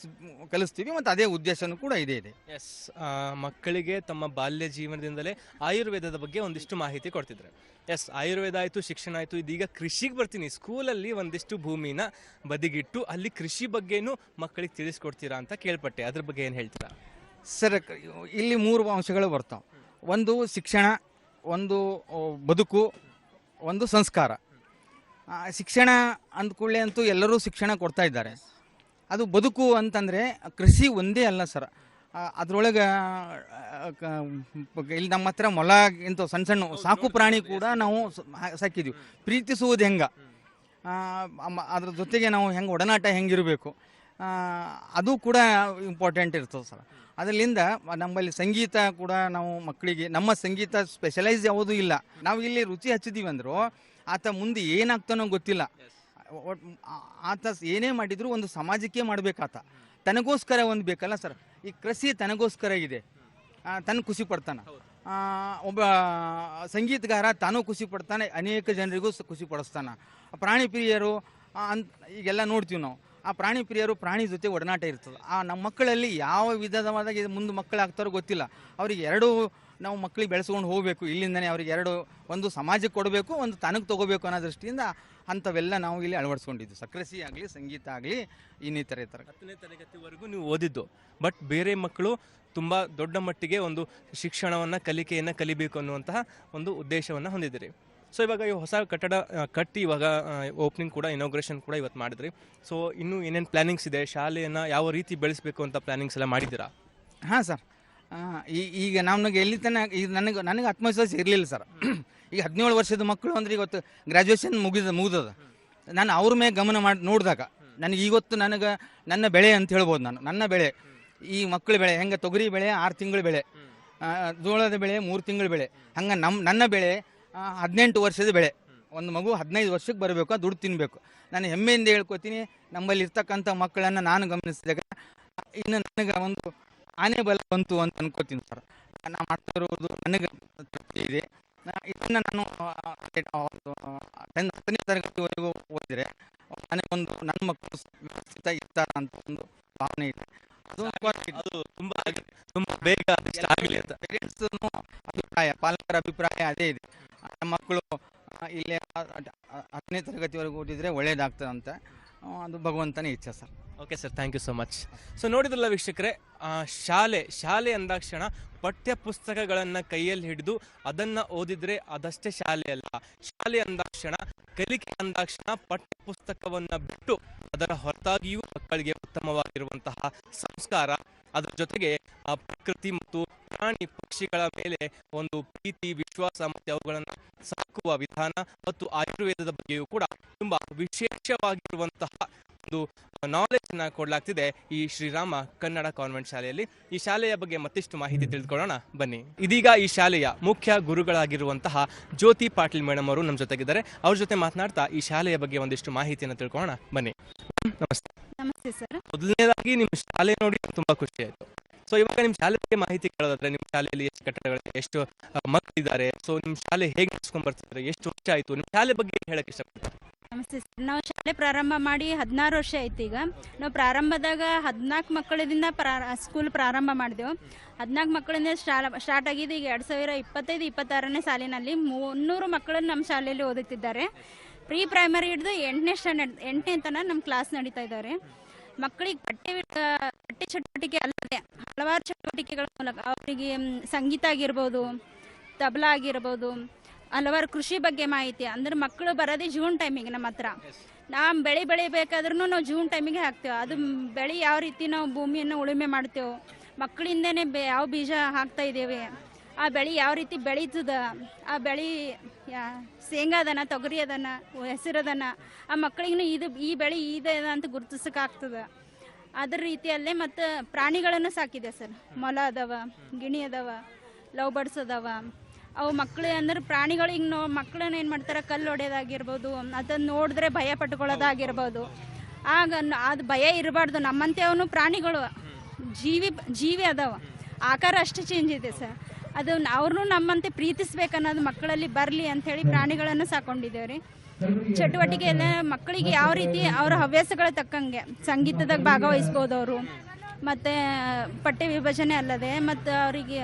ಕಲಿಸ್ತೀವಿ ಮತ್ತು ಅದೇ ಉದ್ದೇಶನೂ ಕೂಡ ಇದೆ ಇದೆ. ಎಸ್ ಮಕ್ಕಳಿಗೆ ತಮ್ಮ ಬಾಲ್ಯ ಜೀವನದಿಂದಲೇ ಆಯುರ್ವೇದದ ಬಗ್ಗೆ ಒಂದಿಷ್ಟು ಮಾಹಿತಿ ಕೊಡ್ತಿದ್ರೆ. ಎಸ್ ಆಯುರ್ವೇದ ಆಯಿತು ಶಿಕ್ಷಣ ಆಯಿತು ಇದೀಗ ಕೃಷಿಗೆ ಬರ್ತೀನಿ. ಸ್ಕೂಲಲ್ಲಿ ಒಂದಿಷ್ಟು ಭೂಮಿನ ಬದಿಗಿಟ್ಟು ಅಲ್ಲಿ ಕೃಷಿ ಬಗ್ಗೆನೂ ಮಕ್ಕಳಿಗೆ ತಿಳಿಸ್ಕೊಡ್ತೀರಾ ಅಂತ ಕೇಳ್ಪಟ್ಟೆ. ಅದ್ರ ಬಗ್ಗೆ ಏನು ಹೇಳ್ತೀರಾ? ಸರ್ ಇಲ್ಲಿ ಮೂರು ಅಂಶಗಳು ಬರ್ತಾವೆ. ಒಂದು ಶಿಕ್ಷಣ ಒಂದು ಬದುಕು ಒಂದು ಸಂಸ್ಕಾರ. ಶಿಕ್ಷಣ ಅಂದ ಕೂಡಲೇ ಅಂತೂ ಎಲ್ಲರೂ ಶಿಕ್ಷಣ ಕೊಡ್ತಾ ಇದ್ದಾರೆ. ಅದು ಬದುಕು ಅಂತಂದರೆ ಕೃಷಿ ಒಂದೇ ಅಲ್ಲ ಸರ್. ಅದರೊಳಗೆ ಇಲ್ಲಿ ನಮ್ಮ ಹತ್ರ ಮೊಲ ಇಂಥ ಸಣ್ಣ ಸಣ್ಣ ಸಾಕು ಪ್ರಾಣಿ ಕೂಡ ನಾವು ಸಾಕಿದ್ದೀವಿ ಪ್ರೀತಿಸುವುದು ಹೆಂಗೆ? ಅದ್ರ ಜೊತೆಗೆ ನಾವು ಹೆಂಗೆ ಒಡನಾಟ ಹೆಂಗಿರಬೇಕು? ಅದು ಕೂಡ ಇಂಪಾರ್ಟೆಂಟ್ ಇರ್ತದೆ ಸರ್. ಅದರಿಂದ ನಮ್ಮಲ್ಲಿ ಸಂಗೀತ ಕೂಡ ನಾವು ಮಕ್ಕಳಿಗೆ ನಮ್ಮ ಸಂಗೀತ ಸ್ಪೆಷಲೈಸ್ ಯಾವುದೂ ಇಲ್ಲ. ನಾವು ಇಲ್ಲಿ ರುಚಿ ಹಚ್ಚಿದೀವಿ ಅಂದರೂ ಆತ ಮುಂದೆ ಏನಾಗ್ತಾನೋ ಗೊತ್ತಿಲ್ಲ. ಆತ ಏನೇ ಮಾಡಿದ್ರು ಒಂದು ಸಮಾಜಕ್ಕೆ ಮಾಡ್ಬೇಕಾತ ತನಗೋಸ್ಕರ ಒಂದು ಬೇಕಲ್ಲ ಸರ್. ಈ ಕೃಷಿ ತನಗೋಸ್ಕರ ಇದೆ. ತನ್ನ ಖುಷಿ ಪಡ್ತಾನೆ. ಒಬ್ಬ ಸಂಗೀತಗಾರ ತಾನೂ ಖುಷಿ ಪಡ್ತಾನೆ, ಅನೇಕ ಜನರಿಗೂ ಖುಷಿ ಪಡಿಸ್ತಾನೆ. ಪ್ರಾಣಿ ಪ್ರಿಯರು ಅಂತ ಈಗೆಲ್ಲ ನೋಡ್ತೀವಿ ನಾವು. ಆ ಪ್ರಾಣಿ ಪ್ರಿಯರು ಪ್ರಾಣಿ ಜೊತೆ ಒಡನಾಟ ಇರ್ತದೆ. ಆ ನಮ್ಮ ಮಕ್ಕಳಲ್ಲಿ ಯಾವ ವಿಧವಾದ ಇದು ಮುಂದೆ ಮಕ್ಕಳಾಗ್ತಾರೋ ಗೊತ್ತಿಲ್ಲ. ಅವ್ರಿಗೆ ಎರಡು ನಾವು ಮಕ್ಕಳಿಗೆ ಬೆಳೆಸ್ಕೊಂಡು ಹೋಗಬೇಕು. ಇಲ್ಲಿಂದನೇ ಅವ್ರಿಗೆ ಎರಡು ಒಂದು ಸಮಾಜಕ್ಕೆ ಕೊಡಬೇಕು ಒಂದು ತನಗೆ ತಗೋಬೇಕು ಅನ್ನೋ ದೃಷ್ಟಿಯಿಂದ ಅಂಥವೆಲ್ಲ ನಾವು ಇಲ್ಲಿ ಅಳವಡಿಸ್ಕೊಂಡಿದ್ದು. ಸಕ್ರೆಸಿ ಆಗಲಿ ಸಂಗೀತ ಆಗಲಿ ಇನ್ನಿತರ ಇತರ ಹತ್ತನೇ ತರಗತಿವರೆಗೂ ನೀವು ಓದಿದ್ದು. ಬಟ್ ಬೇರೆ ಮಕ್ಕಳು ತುಂಬ ದೊಡ್ಡ ಮಟ್ಟಿಗೆ ಒಂದು ಶಿಕ್ಷಣವನ್ನು ಕಲಿಕೆಯನ್ನು ಕಲಿಬೇಕು ಅನ್ನುವಂತಹ ಒಂದು ಉದ್ದೇಶವನ್ನು ಹೊಂದಿದ್ದೀರಿ. ಸೊ ಇವಾಗ ಈ ಹೊಸ ಕಟ್ಟಡ ಕಟ್ಟಿ ಇವಾಗ ಓಪನಿಂಗ್ ಕೂಡ ಇನಾಗ್ರೇಷನ್ ಕೂಡ ಇವತ್ತು ಮಾಡಿದ್ರಿ. ಸೊ ಇನ್ನೂ ಏನೇನು ಪ್ಲಾನಿಂಗ್ಸ್ ಇದೆ? ಶಾಲೆಯನ್ನು ಯಾವ ರೀತಿ ಬೆಳೆಸಬೇಕು ಅಂತ ಪ್ಲಾನಿಂಗ್ಸ್ ಎಲ್ಲ ಮಾಡಿದ್ದೀರಾ? ಹಾಂ ಸರ್. ಈಗ ನಮಗೆ ಎಲ್ಲಿ ತನಕ ಈಗ ನನಗೆ ನನಗೆ ಆತ್ಮವಿಶ್ವಾಸ ಇರಲಿಲ್ಲ ಸರ್. ಈಗ ಹದಿನೇಳು ವರ್ಷದ ಮಕ್ಕಳು ಅಂದ್ರೆ ಇವತ್ತು ಗ್ರ್ಯಾಜುಯೇಷನ್ ಮುಗಿದ, ಮುಗಿದದ. ನಾನು ಅವ್ರ ಮೇಲೆ ಗಮನ ಮಾಡಿ, ನೋಡಿದಾಗ ನನಗೆ ಇವತ್ತು ನನಗೆ ನನ್ನ ಬೆಳೆ ಅಂತ ಹೇಳ್ಬೋದು ನಾನು, ನನ್ನ ಬೆಳೆ. ಈ ಮಕ್ಕಳ ಬೆಳೆ, ಹೆಂಗೆ ತೊಗರಿ ಬೆಳೆ, ಆರು ತಿಂಗಳ ಬೆಳೆ ಜೋಳದ ಬೆಳೆ, ಮೂರು ತಿಂಗಳ ಬೆಳೆ. ಹಂಗೆ ನಮ್ಮ ನನ್ನ ಬೆಳೆ ಹದಿನೆಂಟು ವರ್ಷದ ಬೆಳೆ. ಒಂದು ಮಗು ಹದಿನೈದು ವರ್ಷಕ್ಕೆ ಬರಬೇಕು, ದುಡ್ಡು ತಿನ್ನಬೇಕು ನಾನು ಹೆಮ್ಮೆಯಿಂದ ಹೇಳ್ಕೊತೀನಿ, ನಮ್ಮಲ್ಲಿ ಇರ್ತಕ್ಕಂಥ ಮಕ್ಕಳನ್ನು ನಾನು ಗಮನಿಸಿದಾಗ, ಇನ್ನು ನನಗೆ ಒಂದು ಆನೆ ಬಲ ಬಂತು ಅಂತ ಅನ್ಕೋತೀನಿ ಸರ್. ನಾನು ಮಾಡ್ತಾ ಇರೋದು ನನಗೆ ತೃಪ್ತಿ ಇದೆ. ಇದನ್ನ ನಾನು ಹತ್ತನೇ ತರಗತಿವರೆಗೂ ಓದಿದ್ರೆ ನನಗೊಂದು ನನ್ನ ಮಕ್ಕಳು ವ್ಯವಸ್ಥಿತ ಇರ್ತಾರ ಅಂತ ಒಂದು ಭಾವನೆ ಇದೆ. ಅದು ತುಂಬ ತುಂಬ ಬೇಗ ಆಗಲಿ ಅಂತ. ಪೇರೆಂಟ್ಸ್ ಅಭಿಪ್ರಾಯ ಪಾಲಕರ ಅಭಿಪ್ರಾಯ ಅದೇ ಇದೆ. ನಮ್ಮ ಮಕ್ಕಳು ಇಲ್ಲೇ ಹತ್ತನೇ ತರಗತಿವರೆಗೂ ಓದಿದ್ರೆ ಒಳ್ಳೇದಾಗ್ತದೆ ಅಂತ ಅದು ಭಗವಂತನೇ ಇಚ್ಛೆ sir. Okay sir thank you so much so ನೋಡಿದ್ರಲ್ಲ ವೀಕ್ಷಕರೇ ಶಾಲೆ ಶಾಲೆ ಅಂದಾಕ್ಷಣ ಪಠ್ಯ ಪುಸ್ತಕಗಳನ್ನು ಕೈಯಲ್ಲಿ ಹಿಡಿದು ಅದನ್ನು ಓದಿದ್ರೆ ಅದಷ್ಟೇ ಶಾಲೆ ಅಲ್ಲ. ಶಾಲೆ ಅಂದಾಕ್ಷಣ, ಕಲಿಕೆ ಅಂದಾಕ್ಷಣ ಪಠ್ಯ ಪುಸ್ತಕವನ್ನು ಬಿಟ್ಟು ಅದರ ಹೊರತಾಗಿಯೂ ಮಕ್ಕಳಿಗೆ ಉತ್ತಮವಾಗಿರುವಂತಹ ಸಂಸ್ಕಾರ ಅದರ ಜೊತೆಗೆ ಆ ಪ್ರಕೃತಿ ಮತ್ತು ಪ್ರಾಣಿ ಪಕ್ಷಿಗಳ ಮೇಲೆ ಒಂದು ಪ್ರೀತಿ, ವಿಶ್ವಾಸ ಮತ್ತು ಅವುಗಳನ್ನು ಸಾಕುವ ವಿಧಾನ ಮತ್ತು ಆಯುರ್ವೇದದ ಬಗ್ಗೆಯೂ ಕೂಡ ತುಂಬಾ ವಿಶೇಷವಾಗಿರುವಂತಹ ಒಂದು ನಾಲೆಜ್ನ ಕೊಡಲಾಗ್ತಿದೆ ಈ ಶ್ರೀರಾಮ ಕನ್ನಡ ಕಾನ್ವೆಂಟ್ ಶಾಲೆಯಲ್ಲಿ. ಈ ಶಾಲೆಯ ಬಗ್ಗೆ ಮತ್ತಿಷ್ಟು ಮಾಹಿತಿ ತಿಳಿದುಕೊಳ್ಳೋಣ. ಬನ್ನಿ. ಇದೀಗ ಈ ಶಾಲೆಯ ಮುಖ್ಯ ಗುರುಗಳಾಗಿರುವಂತಹ ಜ್ಯೋತಿ ಪಾಟೀಲ್ ಮೇಡಮ್ ಅವರು ನಮ್ಮ ಜೊತೆಗಿದ್ದಾರೆ. ಅವ್ರ ಜೊತೆ ಮಾತನಾಡ್ತಾ ಈ ಶಾಲೆಯ ಬಗ್ಗೆ ಒಂದಿಷ್ಟು ಮಾಹಿತಿಯನ್ನು ತಿಳ್ಕೊಳ್ಳೋಣ. ಬನ್ನಿ. ನಮಸ್ತೆ. ನಮಸ್ತೆ ಸರ್. ಮೊದಲನೇದಾಗಿ ನಿಮ್ಮ ಶಾಲೆ ನೋಡಿ ತುಂಬಾ ಖುಷಿ ಆಯ್ತು. ಸೊ ಇವಾಗ ನಿಮ್ಮ ಶಾಲೆ ಬಗ್ಗೆ ಮಾಹಿತಿ ಕೇಳೋದಾದ್ರೆ ನಿಮ್ಮ ಶಾಲೆಯಲ್ಲಿ ಎಷ್ಟು ಕಟ್ಟಡಗಳು ಎಷ್ಟು ಮಕ್ಕಳಿದ್ದಾರೆ. ಸೊ ನಿಮ್ಮ ಶಾಲೆ ಹೇಗೆ ನಡೆಸ್ಕೊಂಡ್ ಬರ್ತಿದ್ದಾರೆ? ಎಷ್ಟು ವರ್ಷ ಆಯ್ತು? ನಿಮ್ಮ ಶಾಲೆ ಬಗ್ಗೆ ಹೇಳಕ್ ಇಷ್ಟಪಡ್ತಾರೆ? ನಮಸ್ತೆ ಸರ್. ನಾವು ಪ್ರಾರಂಭ ಮಾಡಿ ಹದಿನಾರು ವರ್ಷ ಆಯ್ತು ಈಗ. ನಾವು ಪ್ರಾರಂಭದಾಗ ಹದಿನಾಲ್ಕು ಮಕ್ಕಳಿಂದ ಪ್ರಾ, ಸ್ಕೂಲ್ ಪ್ರಾರಂಭ ಮಾಡಿದೆವು. ಹದಿನಾಲ್ಕು ಮಕ್ಕಳಿಂದ ಶಾಲಾ ಸ್ಟಾರ್ಟ್ ಆಗಿದೆ ಈಗ ಎರಡು ಸಾವಿರ ಇಪ್ಪತ್ತೈದು, ಇಪ್ಪತ್ತಾರನೇ ಸಾಲಿನಲ್ಲಿ ಮುನ್ನೂರು ಮಕ್ಕಳನ್ನು ನಮ್ಮ ಶಾಲೆಯಲ್ಲಿ ಓದುತ್ತಿದ್ದಾರೆ. ಪ್ರೀ ಪ್ರೈಮರಿ ಹಿಡಿದು ಎಂಟನೇ ಸ್ಟ್ಯಾಂಡರ್ಡ್, ಎಂಟನೇ ತನಕ ನಮ್ಮ ಕ್ಲಾಸ್ ನಡೀತಾ ಇದ್ದಾರೆ. ಮಕ್ಕಳಿಗೆ ಪಠ್ಯ ಪಠ್ಯ ಚಟುವಟಿಕೆ ಅಲ್ಲದೆ ಹಲವಾರು ಚಟುವಟಿಕೆಗಳ ಮೂಲಕ ಅವರಿಗೆ ಸಂಗೀತ ಆಗಿರ್ಬೋದು, ತಬಲಾ ಆಗಿರ್ಬೋದು, ಹಲವಾರು ಕೃಷಿ ಬಗ್ಗೆ ಮಾಹಿತಿ, ಅಂದ್ರೆ ಮಕ್ಕಳು ಬರೋದೇ ಜೂನ್ ಟೈಮಿಗೆ ನಮ್ಮ ಹತ್ರ. ನಾವು ಬೆಳೆ ಬೆಳಿಬೇಕಾದ್ರೂ ನಾವು ಜೂನ್ ಟೈಮಿಗೆ ಹಾಕ್ತೇವೆ. ಅದು ಬೆಳೆ ಯಾವ ರೀತಿ ನಾವು ಭೂಮಿಯನ್ನು ಉಳುಮೆ ಮಾಡ್ತೇವೆ, ಮಕ್ಕಳಿಂದನೇ ಬೆ ಯಾವ ಬೀಜ ಹಾಕ್ತಾ ಇದ್ದೇವೆ, ಆ ಬೆಳೆ ಯಾವ ರೀತಿ ಬೆಳೀತದ, ಆ ಬೆಳೆ ಶೇಂಗಾ ಅದನ ತೊಗರಿ ಅದನ ಹೆಸರದನ, ಆ ಮಕ್ಕಳಿಗೂ ಇದು ಈ ಬೆಳೆ ಇದೆ ಅಂತ ಗುರುತಿಸೋಕ್ಕಾಗ್ತದೆ. ಅದ್ರ ರೀತಿಯಲ್ಲೇ ಮತ್ತು ಪ್ರಾಣಿಗಳನ್ನು ಸಾಕಿದೆ ಸರ್. ಮೊಲ ಅದಾವ, ಗಿಣಿ ಅದಾವ, ಲವ್ ಬರ್ಡ್ಸ್ ಅದಾವ ಅವು ಮಕ್ಕಳು ಅಂದ್ರೆ ಪ್ರಾಣಿಗಳು ಹಿಂಗೆ ನೋ ಮಕ್ಕಳನ್ನ ಏನು ಮಾಡ್ತಾರೆ, ಕಲ್ಲು ಹೊಡೆಯೋದಾಗಿರ್ಬೋದು ಅದನ್ನು ನೋಡಿದ್ರೆ ಭಯ ಪಟ್ಕೊಳ್ಳೋದಾಗಿರ್ಬೋದು. ಆಗ ಅದು ಭಯ ಇರಬಾರ್ದು. ನಮ್ಮಂತೆ ಅವನು ಪ್ರಾಣಿಗಳು. ಜೀವಿ ಜೀವಿ ಅದಾವ. ಆಕಾರ ಅಷ್ಟು ಚೇಂಜ್ ಇದೆ ಸರ್. ಅದು ಅವ್ರನ್ನೂ ನಮ್ಮಂತೆ ಪ್ರೀತಿಸ್ಬೇಕನ್ನೋದು ಮಕ್ಕಳಲ್ಲಿ ಬರಲಿ ಅಂಥೇಳಿ ಪ್ರಾಣಿಗಳನ್ನು ಸಾಕೊಂಡಿದ್ದೇವೆ ರೀ ಚಟುವಟಿಕೆ ಎಲ್ಲ ಮಕ್ಕಳಿಗೆ ಯಾವ ರೀತಿ ಅವರ ಹವ್ಯಾಸಗಳ ತಕ್ಕಂಗೆ, ಸಂಗೀತದಾಗ ಭಾಗವಹಿಸ್ಬೋದು ಅವರು ಮತ್ತು ಪಠ್ಯ ವಿಭಜನೆ ಅಲ್ಲದೆ, ಮತ್ತು ಅವರಿಗೆ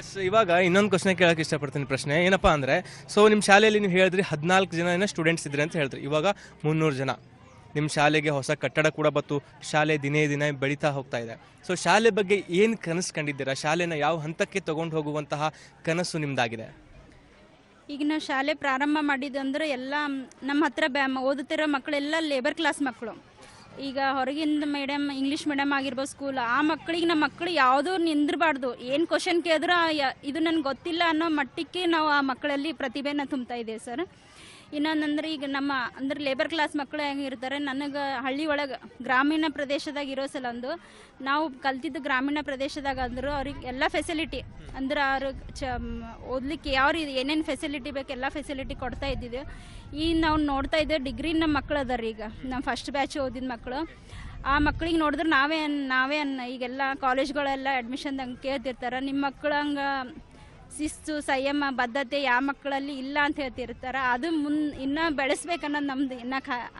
ಎಸ್ ಇವಾಗ ಇನ್ನೊಂದು ಕ್ವಶನ್ ಕೇಳಕ್ಕೆ ಇಷ್ಟಪಡ್ತೀನಿ ಪ್ರಶ್ನೆ. ಏನಪ್ಪ ಅಂದರೆ ಸೊ ನಿಮ್ಮ ಶಾಲೆಯಲ್ಲಿ ನೀವು ಹೇಳಿದ್ರಿ ಹದಿನಾಲ್ಕು ಜನ ಏನೋ ಸ್ಟೂಡೆಂಟ್ಸ್ ಇದ್ರಿ ಅಂತ ಹೇಳಿದ್ರಿ. ಇವಾಗ ಮುನ್ನೂರು ಜನ. ನಿಮ್ಮ ಶಾಲೆಗೆ ಹೊಸ ಕಟ್ಟಡ ಕೂಡ ಬತ್ತು ಶಾಲೆ ದಿನೇ ದಿನೇ ಬೆಳೀತಾ ಹೋಗ್ತಾ ಇದೆ. ಸೊ ಶಾಲೆ ಬಗ್ಗೆ ಏನು ಕನಸು ಕಂಡಿದ್ದೀರಾ? ಶಾಲೆನ ಯಾವ ಹಂತಕ್ಕೆ ತಗೊಂಡು ಹೋಗುವಂತಹ ಕನಸು ನಿಮ್ದಾಗಿದೆ? ಈಗ ನಾವು ಶಾಲೆ ಪ್ರಾರಂಭ ಮಾಡಿದ್ದು ಅಂದ್ರೆ ಎಲ್ಲ ನಮ್ಮ ಹತ್ರ ಬ್ಯಾ ಓದುತ್ತಿರೋ ಮಕ್ಕಳೆಲ್ಲ ಲೇಬರ್ ಕ್ಲಾಸ್ ಮಕ್ಕಳು ಈಗ ಹೊರಗಿಂದ ಮೇಡಮ್ ಇಂಗ್ಲೀಷ್ ಮೀಡಿಯಮ್ ಆಗಿರ್ಬೋದು ಸ್ಕೂಲ್ ಆ ಮಕ್ಕಳಿಗೆ ನಮ್ಮ ಮಕ್ಕಳು ಯಾವುದೂ ನಿಂದಿರಬಾರ್ದು. ಏನು ಕ್ವಶನ್ ಕೇಳಿದ್ರೆ ಇದು ನನಗೆ ಗೊತ್ತಿಲ್ಲ ಅನ್ನೋ ಮಟ್ಟಕ್ಕೆ ನಾವು ಆ ಮಕ್ಕಳಲ್ಲಿ ಪ್ರತಿಭೆನ ತುಂಬ್ತಾ ಇದ್ದೇವೆ ಸರ್. ಇನ್ನೊಂದಂದ್ರೆ ಈಗ ನಮ್ಮ ಅಂದ್ರೆ ಲೇಬರ್ ಕ್ಲಾಸ್ ಮಕ್ಕಳು ಹೆಂಗಿರ್ತಾರೆ ನನಗೆ ಹಳ್ಳಿ ಒಳಗೆ ಗ್ರಾಮೀಣ ಪ್ರದೇಶದಾಗ ಇರೋ ಸಲಂದು, ನಾವು ಕಲ್ತಿದ್ದು ಗ್ರಾಮೀಣ ಪ್ರದೇಶದಾಗ ಅಂದ್ರು ಅವ್ರಿಗೆ ಎಲ್ಲ ಫೆಸಿಲಿಟಿ ಅಂದ್ರೆ ಅವ್ರು ಚ ಓದ್ಲಿಕ್ಕೆ ಯಾವ ರೀತಿ ಏನೇನು ಫೆಸಿಲಿಟಿ ಬೇಕು ಎಲ್ಲ ಫೆಸಿಲಿಟಿ ಕೊಡ್ತಾ ಇದ್ದಿದ್ದು. ಈ ನಾವು ನೋಡ್ತಾ ಇದ್ದೇವೆ ಡಿಗ್ರಿ ನಮ್ಮ ಮಕ್ಕಳು ಅದಾರ ಈಗ ನಮ್ಮ ಫಸ್ಟ್ ಬ್ಯಾಚ್ ಓದಿದ ಮಕ್ಕಳು ಆ ಮಕ್ಳಿಗೆ ನೋಡಿದ್ರೆ ನಾವೇ ನಾವೇ ಅನ್ನ ಈಗೆಲ್ಲ ಕಾಲೇಜ್ಗಳೆಲ್ಲ ಅಡ್ಮಿಷನ್ದಂಗೆ ಕೇಳ್ತಿರ್ತಾರೆ. ನಿಮ್ಮ ಹಂಗೆ ಶಿಸ್ತು ಸಂಯಮ ಬದ್ಧತೆ ಯಾವ ಮಕ್ಕಳಲ್ಲಿ ಇಲ್ಲ ಅಂತ ಹೇಳ್ತಿರ್ತಾರೆ ಅದು ಮುನ್ ಇನ್ನೂ ಬೆಳೆಸ್ಬೇಕನ್ನೋದು ನಮ್ದು ಇನ್ನ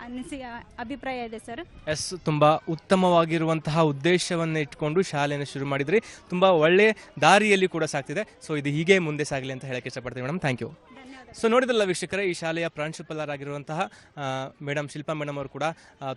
ಅನಿಸಿ ಅಭಿಪ್ರಾಯ ಇದೆ ಸರ್. ಎಸ್ ತುಂಬ ಉತ್ತಮವಾಗಿರುವಂತಹ ಉದ್ದೇಶವನ್ನು ಇಟ್ಕೊಂಡು ಶಾಲೆಯನ್ನು ಶುರು ಮಾಡಿದ್ರಿ. ತುಂಬ ಒಳ್ಳೆ ದಾರಿಯಲ್ಲಿ ಕೂಡ ಸಾಕ್ತಿದೆ. ಸೊ ಇದು ಹೀಗೆ ಮುಂದೆ ಸಾಗಲಿ ಅಂತ ಹೇಳಕ್ಕೆ ಇಷ್ಟಪಡ್ತೀವಿ ಮೇಡಮ್ ಥ್ಯಾಂಕ್ ಯು ಸೊ ನೋಡಿದಲ್ಲ ವೀಕ್ಷಕರೇ ಈ ಶಾಲೆಯ ಪ್ರಾಂಶುಪಾಲರಾಗಿರುವಂತಹ ಮೇಡಮ್ ಶಿಲ್ಪಾ ಮೇಡಮ್ ಅವರು ಕೂಡ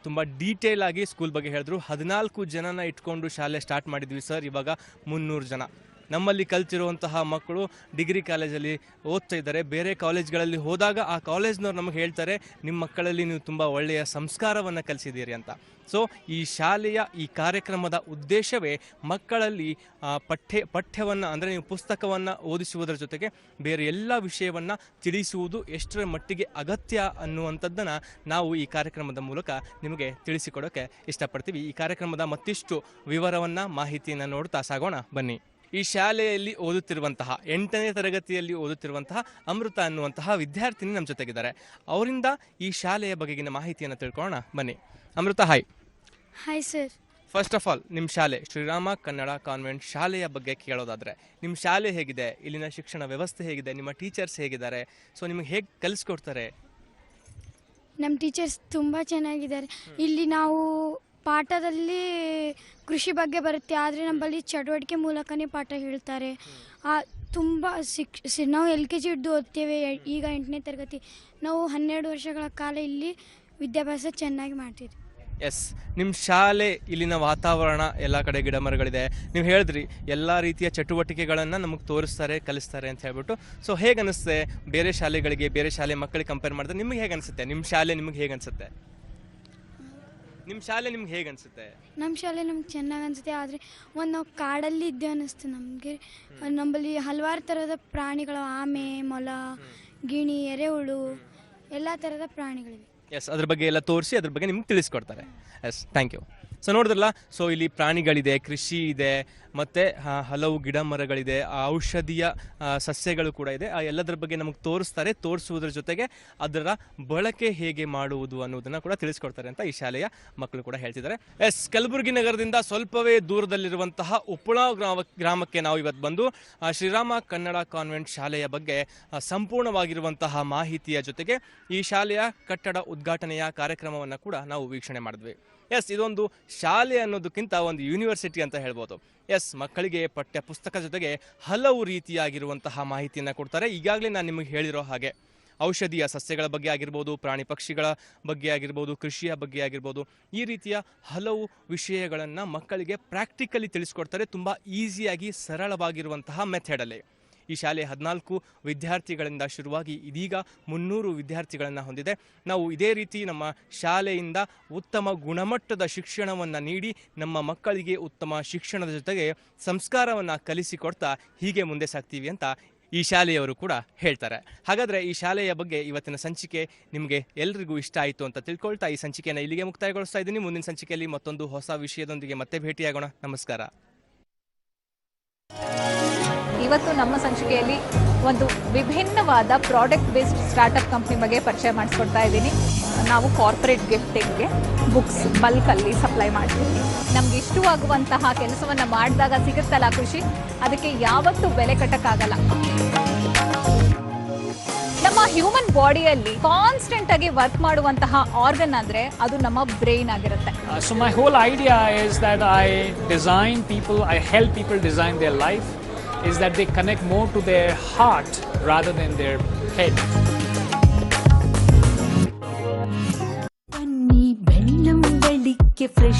ತುಂಬ ಡೀಟೇಲ್ ಆಗಿ ಸ್ಕೂಲ್ ಬಗ್ಗೆ ಹೇಳಿದ್ರು. ಹದಿನಾಲ್ಕು ಜನನ ಇಟ್ಕೊಂಡು ಶಾಲೆ ಸ್ಟಾರ್ಟ್ ಮಾಡಿದ್ವಿ ಸರ್. ಇವಾಗ ಮುನ್ನೂರು ಜನ. ನಮ್ಮಲ್ಲಿ ಕಲ್ತಿರುವಂತಹ ಮಕ್ಕಳು ಡಿಗ್ರಿ ಕಾಲೇಜಲ್ಲಿ ಓದ್ತಾ ಇದ್ದಾರೆ. ಬೇರೆ ಕಾಲೇಜ್ಗಳಲ್ಲಿ ಹೋದಾಗ ಆ ಕಾಲೇಜ್ನವ್ರು ನಮಗೆ ಹೇಳ್ತಾರೆ ನಿಮ್ಮ ಮಕ್ಕಳಲ್ಲಿ ನೀವು ತುಂಬ ಒಳ್ಳೆಯ ಸಂಸ್ಕಾರವನ್ನು ಕಲಿಸಿದ್ದೀರಿ ಅಂತ. ಸೊ ಈ ಶಾಲೆಯ ಈ ಕಾರ್ಯಕ್ರಮದ ಉದ್ದೇಶವೇ ಮಕ್ಕಳಲ್ಲಿ ಪಠ್ಯ, ಪಠ್ಯವನ್ನು ಅಂದರೆ ನೀವು ಪುಸ್ತಕವನ್ನು ಓದಿಸುವುದರ ಜೊತೆಗೆ ಬೇರೆ ಎಲ್ಲ ವಿಷಯವನ್ನು ತಿಳಿಸುವುದು ಎಷ್ಟರ ಮಟ್ಟಿಗೆ ಅಗತ್ಯ ಅನ್ನುವಂಥದ್ದನ್ನು ನಾವು ಈ ಕಾರ್ಯಕ್ರಮದ ಮೂಲಕ ನಿಮಗೆ ತಿಳಿಸಿಕೊಡೋಕ್ಕೆ ಇಷ್ಟಪಡ್ತೀವಿ. ಈ ಕಾರ್ಯಕ್ರಮದ ಮತ್ತಿಷ್ಟು ವಿವರವನ್ನು, ಮಾಹಿತಿಯನ್ನು ನೋಡ್ತಾ ಸಾಗೋಣ. ಬನ್ನಿ. ಈ ಶಾಲೆಯಲ್ಲಿ ಓದುತ್ತಿರುವಂತಹ ಎಂಟನೇ ತರಗತಿಯಲ್ಲಿ ಓದುತ್ತಿರುವಂತಹ ಅಮೃತ ಅನ್ನುವಂತಹ ವಿದ್ಯಾರ್ಥಿನಿ ನಮ್ಮ ಜೊತೆಗಿದ್ದಾರೆ. ಅವರಿಂದ ಈ ಶಾಲೆಯ ಬಗೆಗಿನ ಮಾಹಿತಿಯನ್ನು ತಿಳ್ಕೊಳ್ಳೋಣ. ಬನ್ನಿ. Amrita hi hi sir first of all ನಿಮ್ಮ ಶಾಲೆ ಶ್ರೀರಾಮ ಕನ್ನಡ ಕಾನ್ವೆಂಟ್ ಶಾಲೆಯ ಬಗ್ಗೆ ಕೇಳೋದಾದರೆ ನಿಮ್ಮ ಶಾಲೆ ಹೇಗಿದೆ? ಇಲ್ಲಿನ ಶಿಕ್ಷಣ ವ್ಯವಸ್ಥೆ ಹೇಗಿದೆ? ನಿಮ್ಮ ಟೀಚರ್ಸ್ ಹೇಗಿದ್ದಾರೆ? ಸೊ ನಿಮಗೆ ಹೇಗೆ ಕಲಿಸ್ಕೊಡ್ತಾರೆ? ನಮ್ಮ ಟೀಚರ್ಸ್ ತುಂಬ ಚೆನ್ನಾಗಿದ್ದಾರೆ. ಇಲ್ಲಿ ನಾವು ಪಾಠದಲ್ಲಿ ಕೃಷಿ ಬಗ್ಗೆ ಬರುತ್ತೆ, ಆದರೆ ನಮ್ಮಲ್ಲಿ ಚಟುವಟಿಕೆ ಮೂಲಕನೇ ಪಾಠ ಹೇಳ್ತಾರೆ. ತುಂಬ ಶಿಕ್ಷ ನಾವು ಎಲ್ ಕೆ ಜಿ ಹಿಡಿದು ಓದ್ತೇವೆ ಈಗ ಎಂಟನೇ ತರಗತಿ. ನಾವು ಹನ್ನೆರಡು ವರ್ಷಗಳ ಕಾಲ ಇಲ್ಲಿ ವಿದ್ಯಾಭ್ಯಾಸ ಚೆನ್ನಾಗಿ ಮಾಡ್ತೀವಿ ಎಸ್ ನಿಮ್ಮ ಶಾಲೆ ಇಲ್ಲಿನ ವಾತಾವರಣ, ಎಲ್ಲ ಕಡೆ ಗಿಡ ಮರಗಳಿದೆ. ನೀವು ಹೇಳಿದ್ರಿ, ಎಲ್ಲ ರೀತಿಯ ಚಟುವಟಿಕೆಗಳನ್ನು ನಮಗೆ ತೋರಿಸ್ತಾರೆ, ಕಲಿಸ್ತಾರೆ ಅಂತ ಹೇಳ್ಬಿಟ್ಟು. ಸೊ ಹೇಗೆ ಅನಿಸುತ್ತೆ ಬೇರೆ ಶಾಲೆಗಳಿಗೆ, ಬೇರೆ ಶಾಲೆ ಮಕ್ಕಳಿಗೆ ಕಂಪೇರ್ ಮಾಡಿದ್ರೆ ನಿಮಗೆ ಹೇಗೆ ಅನಿಸುತ್ತೆ ನಿಮ್ಮ ಶಾಲೆ ನಿಮಗೆ ಹೇಗೆ ಅನಿಸುತ್ತೆ ನಿಮ್ಮ ಶಾಲೆ ನಿಮ್ಗೆ ಹೇಗೆ ಅನಿಸುತ್ತೆ? ನಮ್ಮ ಶಾಲೆ ನಮ್ಗೆ ಚೆನ್ನಾಗಿ ಅನಿಸುತ್ತೆ ಆದರೆ ಒಂದು ನಾವು ಕಾಡಲ್ಲಿ ಇದ್ದೇವೆ ಅನ್ನಿಸ್ತು ನಮಗೆ. ನಮ್ಮಲ್ಲಿ ಹಲವಾರು ಥರದ ಪ್ರಾಣಿಗಳು ಆಮೆ ಮೊಲ ಗಿಣಿ ಎರೆಹುಳು ಎಲ್ಲ ಥರದ ಪ್ರಾಣಿಗಳಿವೆ. ಎಸ್ ಅದ್ರ ಬಗ್ಗೆ ಎಲ್ಲ ತೋರಿಸಿ ಅದ್ರ ಬಗ್ಗೆ ನಿಮ್ಗೆ ತಿಳಿಸ್ಕೊಡ್ತಾರೆ. ಎಸ್ ಥ್ಯಾಂಕ್ ಯು ಸೊ ನೋಡಿದ್ರಲ್ಲ? ಸೊ ಇಲ್ಲಿ ಪ್ರಾಣಿಗಳಿದೆ, ಕೃಷಿ ಇದೆ, ಮತ್ತು ಹಲವು ಗಿಡ ಮರಗಳಿದೆ ಔಷಧೀಯ ಸಸ್ಯಗಳು ಕೂಡ ಇದೆ. ಆ, ಎಲ್ಲದರ ಬಗ್ಗೆ ನಮಗೆ ತೋರಿಸ್ತಾರೆ. ತೋರಿಸುವುದರ ಜೊತೆಗೆ ಅದರ ಬಳಕೆ ಹೇಗೆ ಮಾಡುವುದು ಅನ್ನೋದನ್ನು ಕೂಡ ತಿಳಿಸ್ಕೊಡ್ತಾರೆ ಅಂತ ಈ ಶಾಲೆಯ ಮಕ್ಕಳು ಕೂಡ ಹೇಳ್ತಿದ್ದಾರೆ. ಎಸ್, ಕಲಬುರಗಿ ನಗರದಿಂದ ಸ್ವಲ್ಪವೇ ದೂರದಲ್ಲಿರುವಂತಹ ಉಪ್ಪಳ ಗ್ರಾಮ, ಗ್ರಾಮಕ್ಕೆ ನಾವು ಇವತ್ತು ಬಂದು ಶ್ರೀರಾಮ ಕನ್ನಡ ಕಾನ್ವೆಂಟ್ ಶಾಲೆಯ ಬಗ್ಗೆ ಸಂಪೂರ್ಣವಾಗಿರುವಂತಹ ಮಾಹಿತಿಯ ಜೊತೆಗೆ ಈ ಶಾಲೆಯ ಕಟ್ಟಡ ಉದ್ಘಾಟನೆಯ ಕಾರ್ಯಕ್ರಮವನ್ನು ಕೂಡ ನಾವು ವೀಕ್ಷಣೆ ಮಾಡಿದ್ವಿ. ಎಸ್ ಇದೊಂದು ಶಾಲೆ ಅನ್ನೋದಕ್ಕಿಂತ ಒಂದು ಯೂನಿವರ್ಸಿಟಿ ಅಂತ ಹೇಳ್ಬೋದು. ಎಸ್ ಮಕ್ಕಳಿಗೆ ಪಠ್ಯ ಪುಸ್ತಕ ಜೊತೆಗೆ ಹಲವು ರೀತಿಯಾಗಿರುವಂತಹ ಮಾಹಿತಿಯನ್ನು ಕೊಡ್ತಾರೆ. ಈಗಾಗಲೇ ನಾನು ನಿಮಗೆ ಹೇಳಿರೋ ಹಾಗೆ ಔಷಧೀಯ ಸಸ್ಯಗಳ ಬಗ್ಗೆ ಆಗಿರ್ಬೋದು, ಪ್ರಾಣಿ ಪಕ್ಷಿಗಳ ಬಗ್ಗೆ ಆಗಿರ್ಬೋದು, ಕೃಷಿಯ ಬಗ್ಗೆ ಆಗಿರ್ಬೋದು, ಈ ರೀತಿಯ ಹಲವು ವಿಷಯಗಳನ್ನು ಮಕ್ಕಳಿಗೆ ಪ್ರಾಕ್ಟಿಕಲಿ ತಿಳಿಸ್ಕೊಡ್ತಾರೆ. ತುಂಬ ಈಸಿಯಾಗಿ ಸರಳವಾಗಿರುವಂತಹ ಮೆಥಡಲ್ಲಿ ಈ ಶಾಲೆ ಹದಿನಾಲ್ಕು ವಿದ್ಯಾರ್ಥಿಗಳಿಂದ ಶುರುವಾಗಿ ಇದೀಗ ಮುನ್ನೂರು ವಿದ್ಯಾರ್ಥಿಗಳನ್ನು ಹೊಂದಿದೆ. ನಾವು ಇದೇ ರೀತಿ ನಮ್ಮ ಶಾಲೆಯಿಂದ ಉತ್ತಮ ಗುಣಮಟ್ಟದ ಶಿಕ್ಷಣವನ್ನು ನೀಡಿ ನಮ್ಮ ಮಕ್ಕಳಿಗೆ ಉತ್ತಮ ಶಿಕ್ಷಣದ ಜೊತೆಗೆ ಸಂಸ್ಕಾರವನ್ನು ಕಲಿಸಿಕೊಡ್ತಾ ಹೀಗೆ ಮುಂದೆ ಸಾಗ್ತೀವಿ ಅಂತ ಈ ಶಾಲೆಯವರು ಕೂಡ ಹೇಳ್ತಾರೆ. ಹಾಗಾದರೆ ಈ ಶಾಲೆಯ ಬಗ್ಗೆ ಇವತ್ತಿನ ಸಂಚಿಕೆ ನಿಮಗೆ ಎಲ್ರಿಗೂ ಇಷ್ಟ ಆಯಿತು ಅಂತ ತಿಳ್ಕೊಳ್ತಾ ಈ ಸಂಚಿಕೆಯನ್ನು ಇಲ್ಲಿಗೆ ಮುಕ್ತಾಯಗೊಳಿಸ್ತಾ ಇದ್ದೀನಿ. ಮುಂದಿನ ಸಂಚಿಕೆಯಲ್ಲಿ ಮತ್ತೊಂದು ಹೊಸ ವಿಷಯದೊಂದಿಗೆ ಮತ್ತೆ ಭೇಟಿಯಾಗೋಣ. ನಮಸ್ಕಾರ. ಇವತ್ತು ನಮ್ಮ ಸಂಚಿಕೆಯಲ್ಲಿ ಒಂದು ವಿಭಿನ್ನವಾದ ಪ್ರಾಡಕ್ಟ್ ಬೇಸ್ಡ್ ಸ್ಟಾರ್ಟಪ್ ಕಂಪ್ನಿ ಬಗ್ಗೆ ಪರಿಚಯ ಮಾಡಿಸ್ಕೊಡ್ತಾ ಇದ್ದೀನಿ. ನಾವು ಕಾರ್ಪೊರೇಟ್ ಗಿಫ್ಟಿಂಗ್ಗೆ ಬುಕ್ಸ್ ಬಲ್ಕಲ್ಲಿ ಸಪ್ಲೈ ಮಾಡ್ತೀವಿ. ನಮ್ಗೆ ಇಷ್ಟವಾಗುವಂತಹ ಕೆಲಸವನ್ನು ಮಾಡಿದಾಗ ಸಿಗುತ್ತಲ್ಲ ಖುಷಿ ಅದಕ್ಕೆ ಯಾವತ್ತೂ ಬೆಲೆ ಕಟ್ಟಕ್ಕಾಗಲ್ಲ. ನಮ್ಮ ಹ್ಯೂಮನ್ ಬಾಡಿಯಲ್ಲಿ ಕಾನ್ಸ್ಟೆಂಟ್ ಆಗಿ ವರ್ಕ್ ಮಾಡುವಂತಹ ಆರ್ಗನ್ ಅಂದ್ರೆ ಅದು ನಮ್ಮ ಬ್ರೈನ್ ಆಗಿರುತ್ತೆ. So my whole idea is that I design people I help people design their life is that they connect more to their heart rather than their head.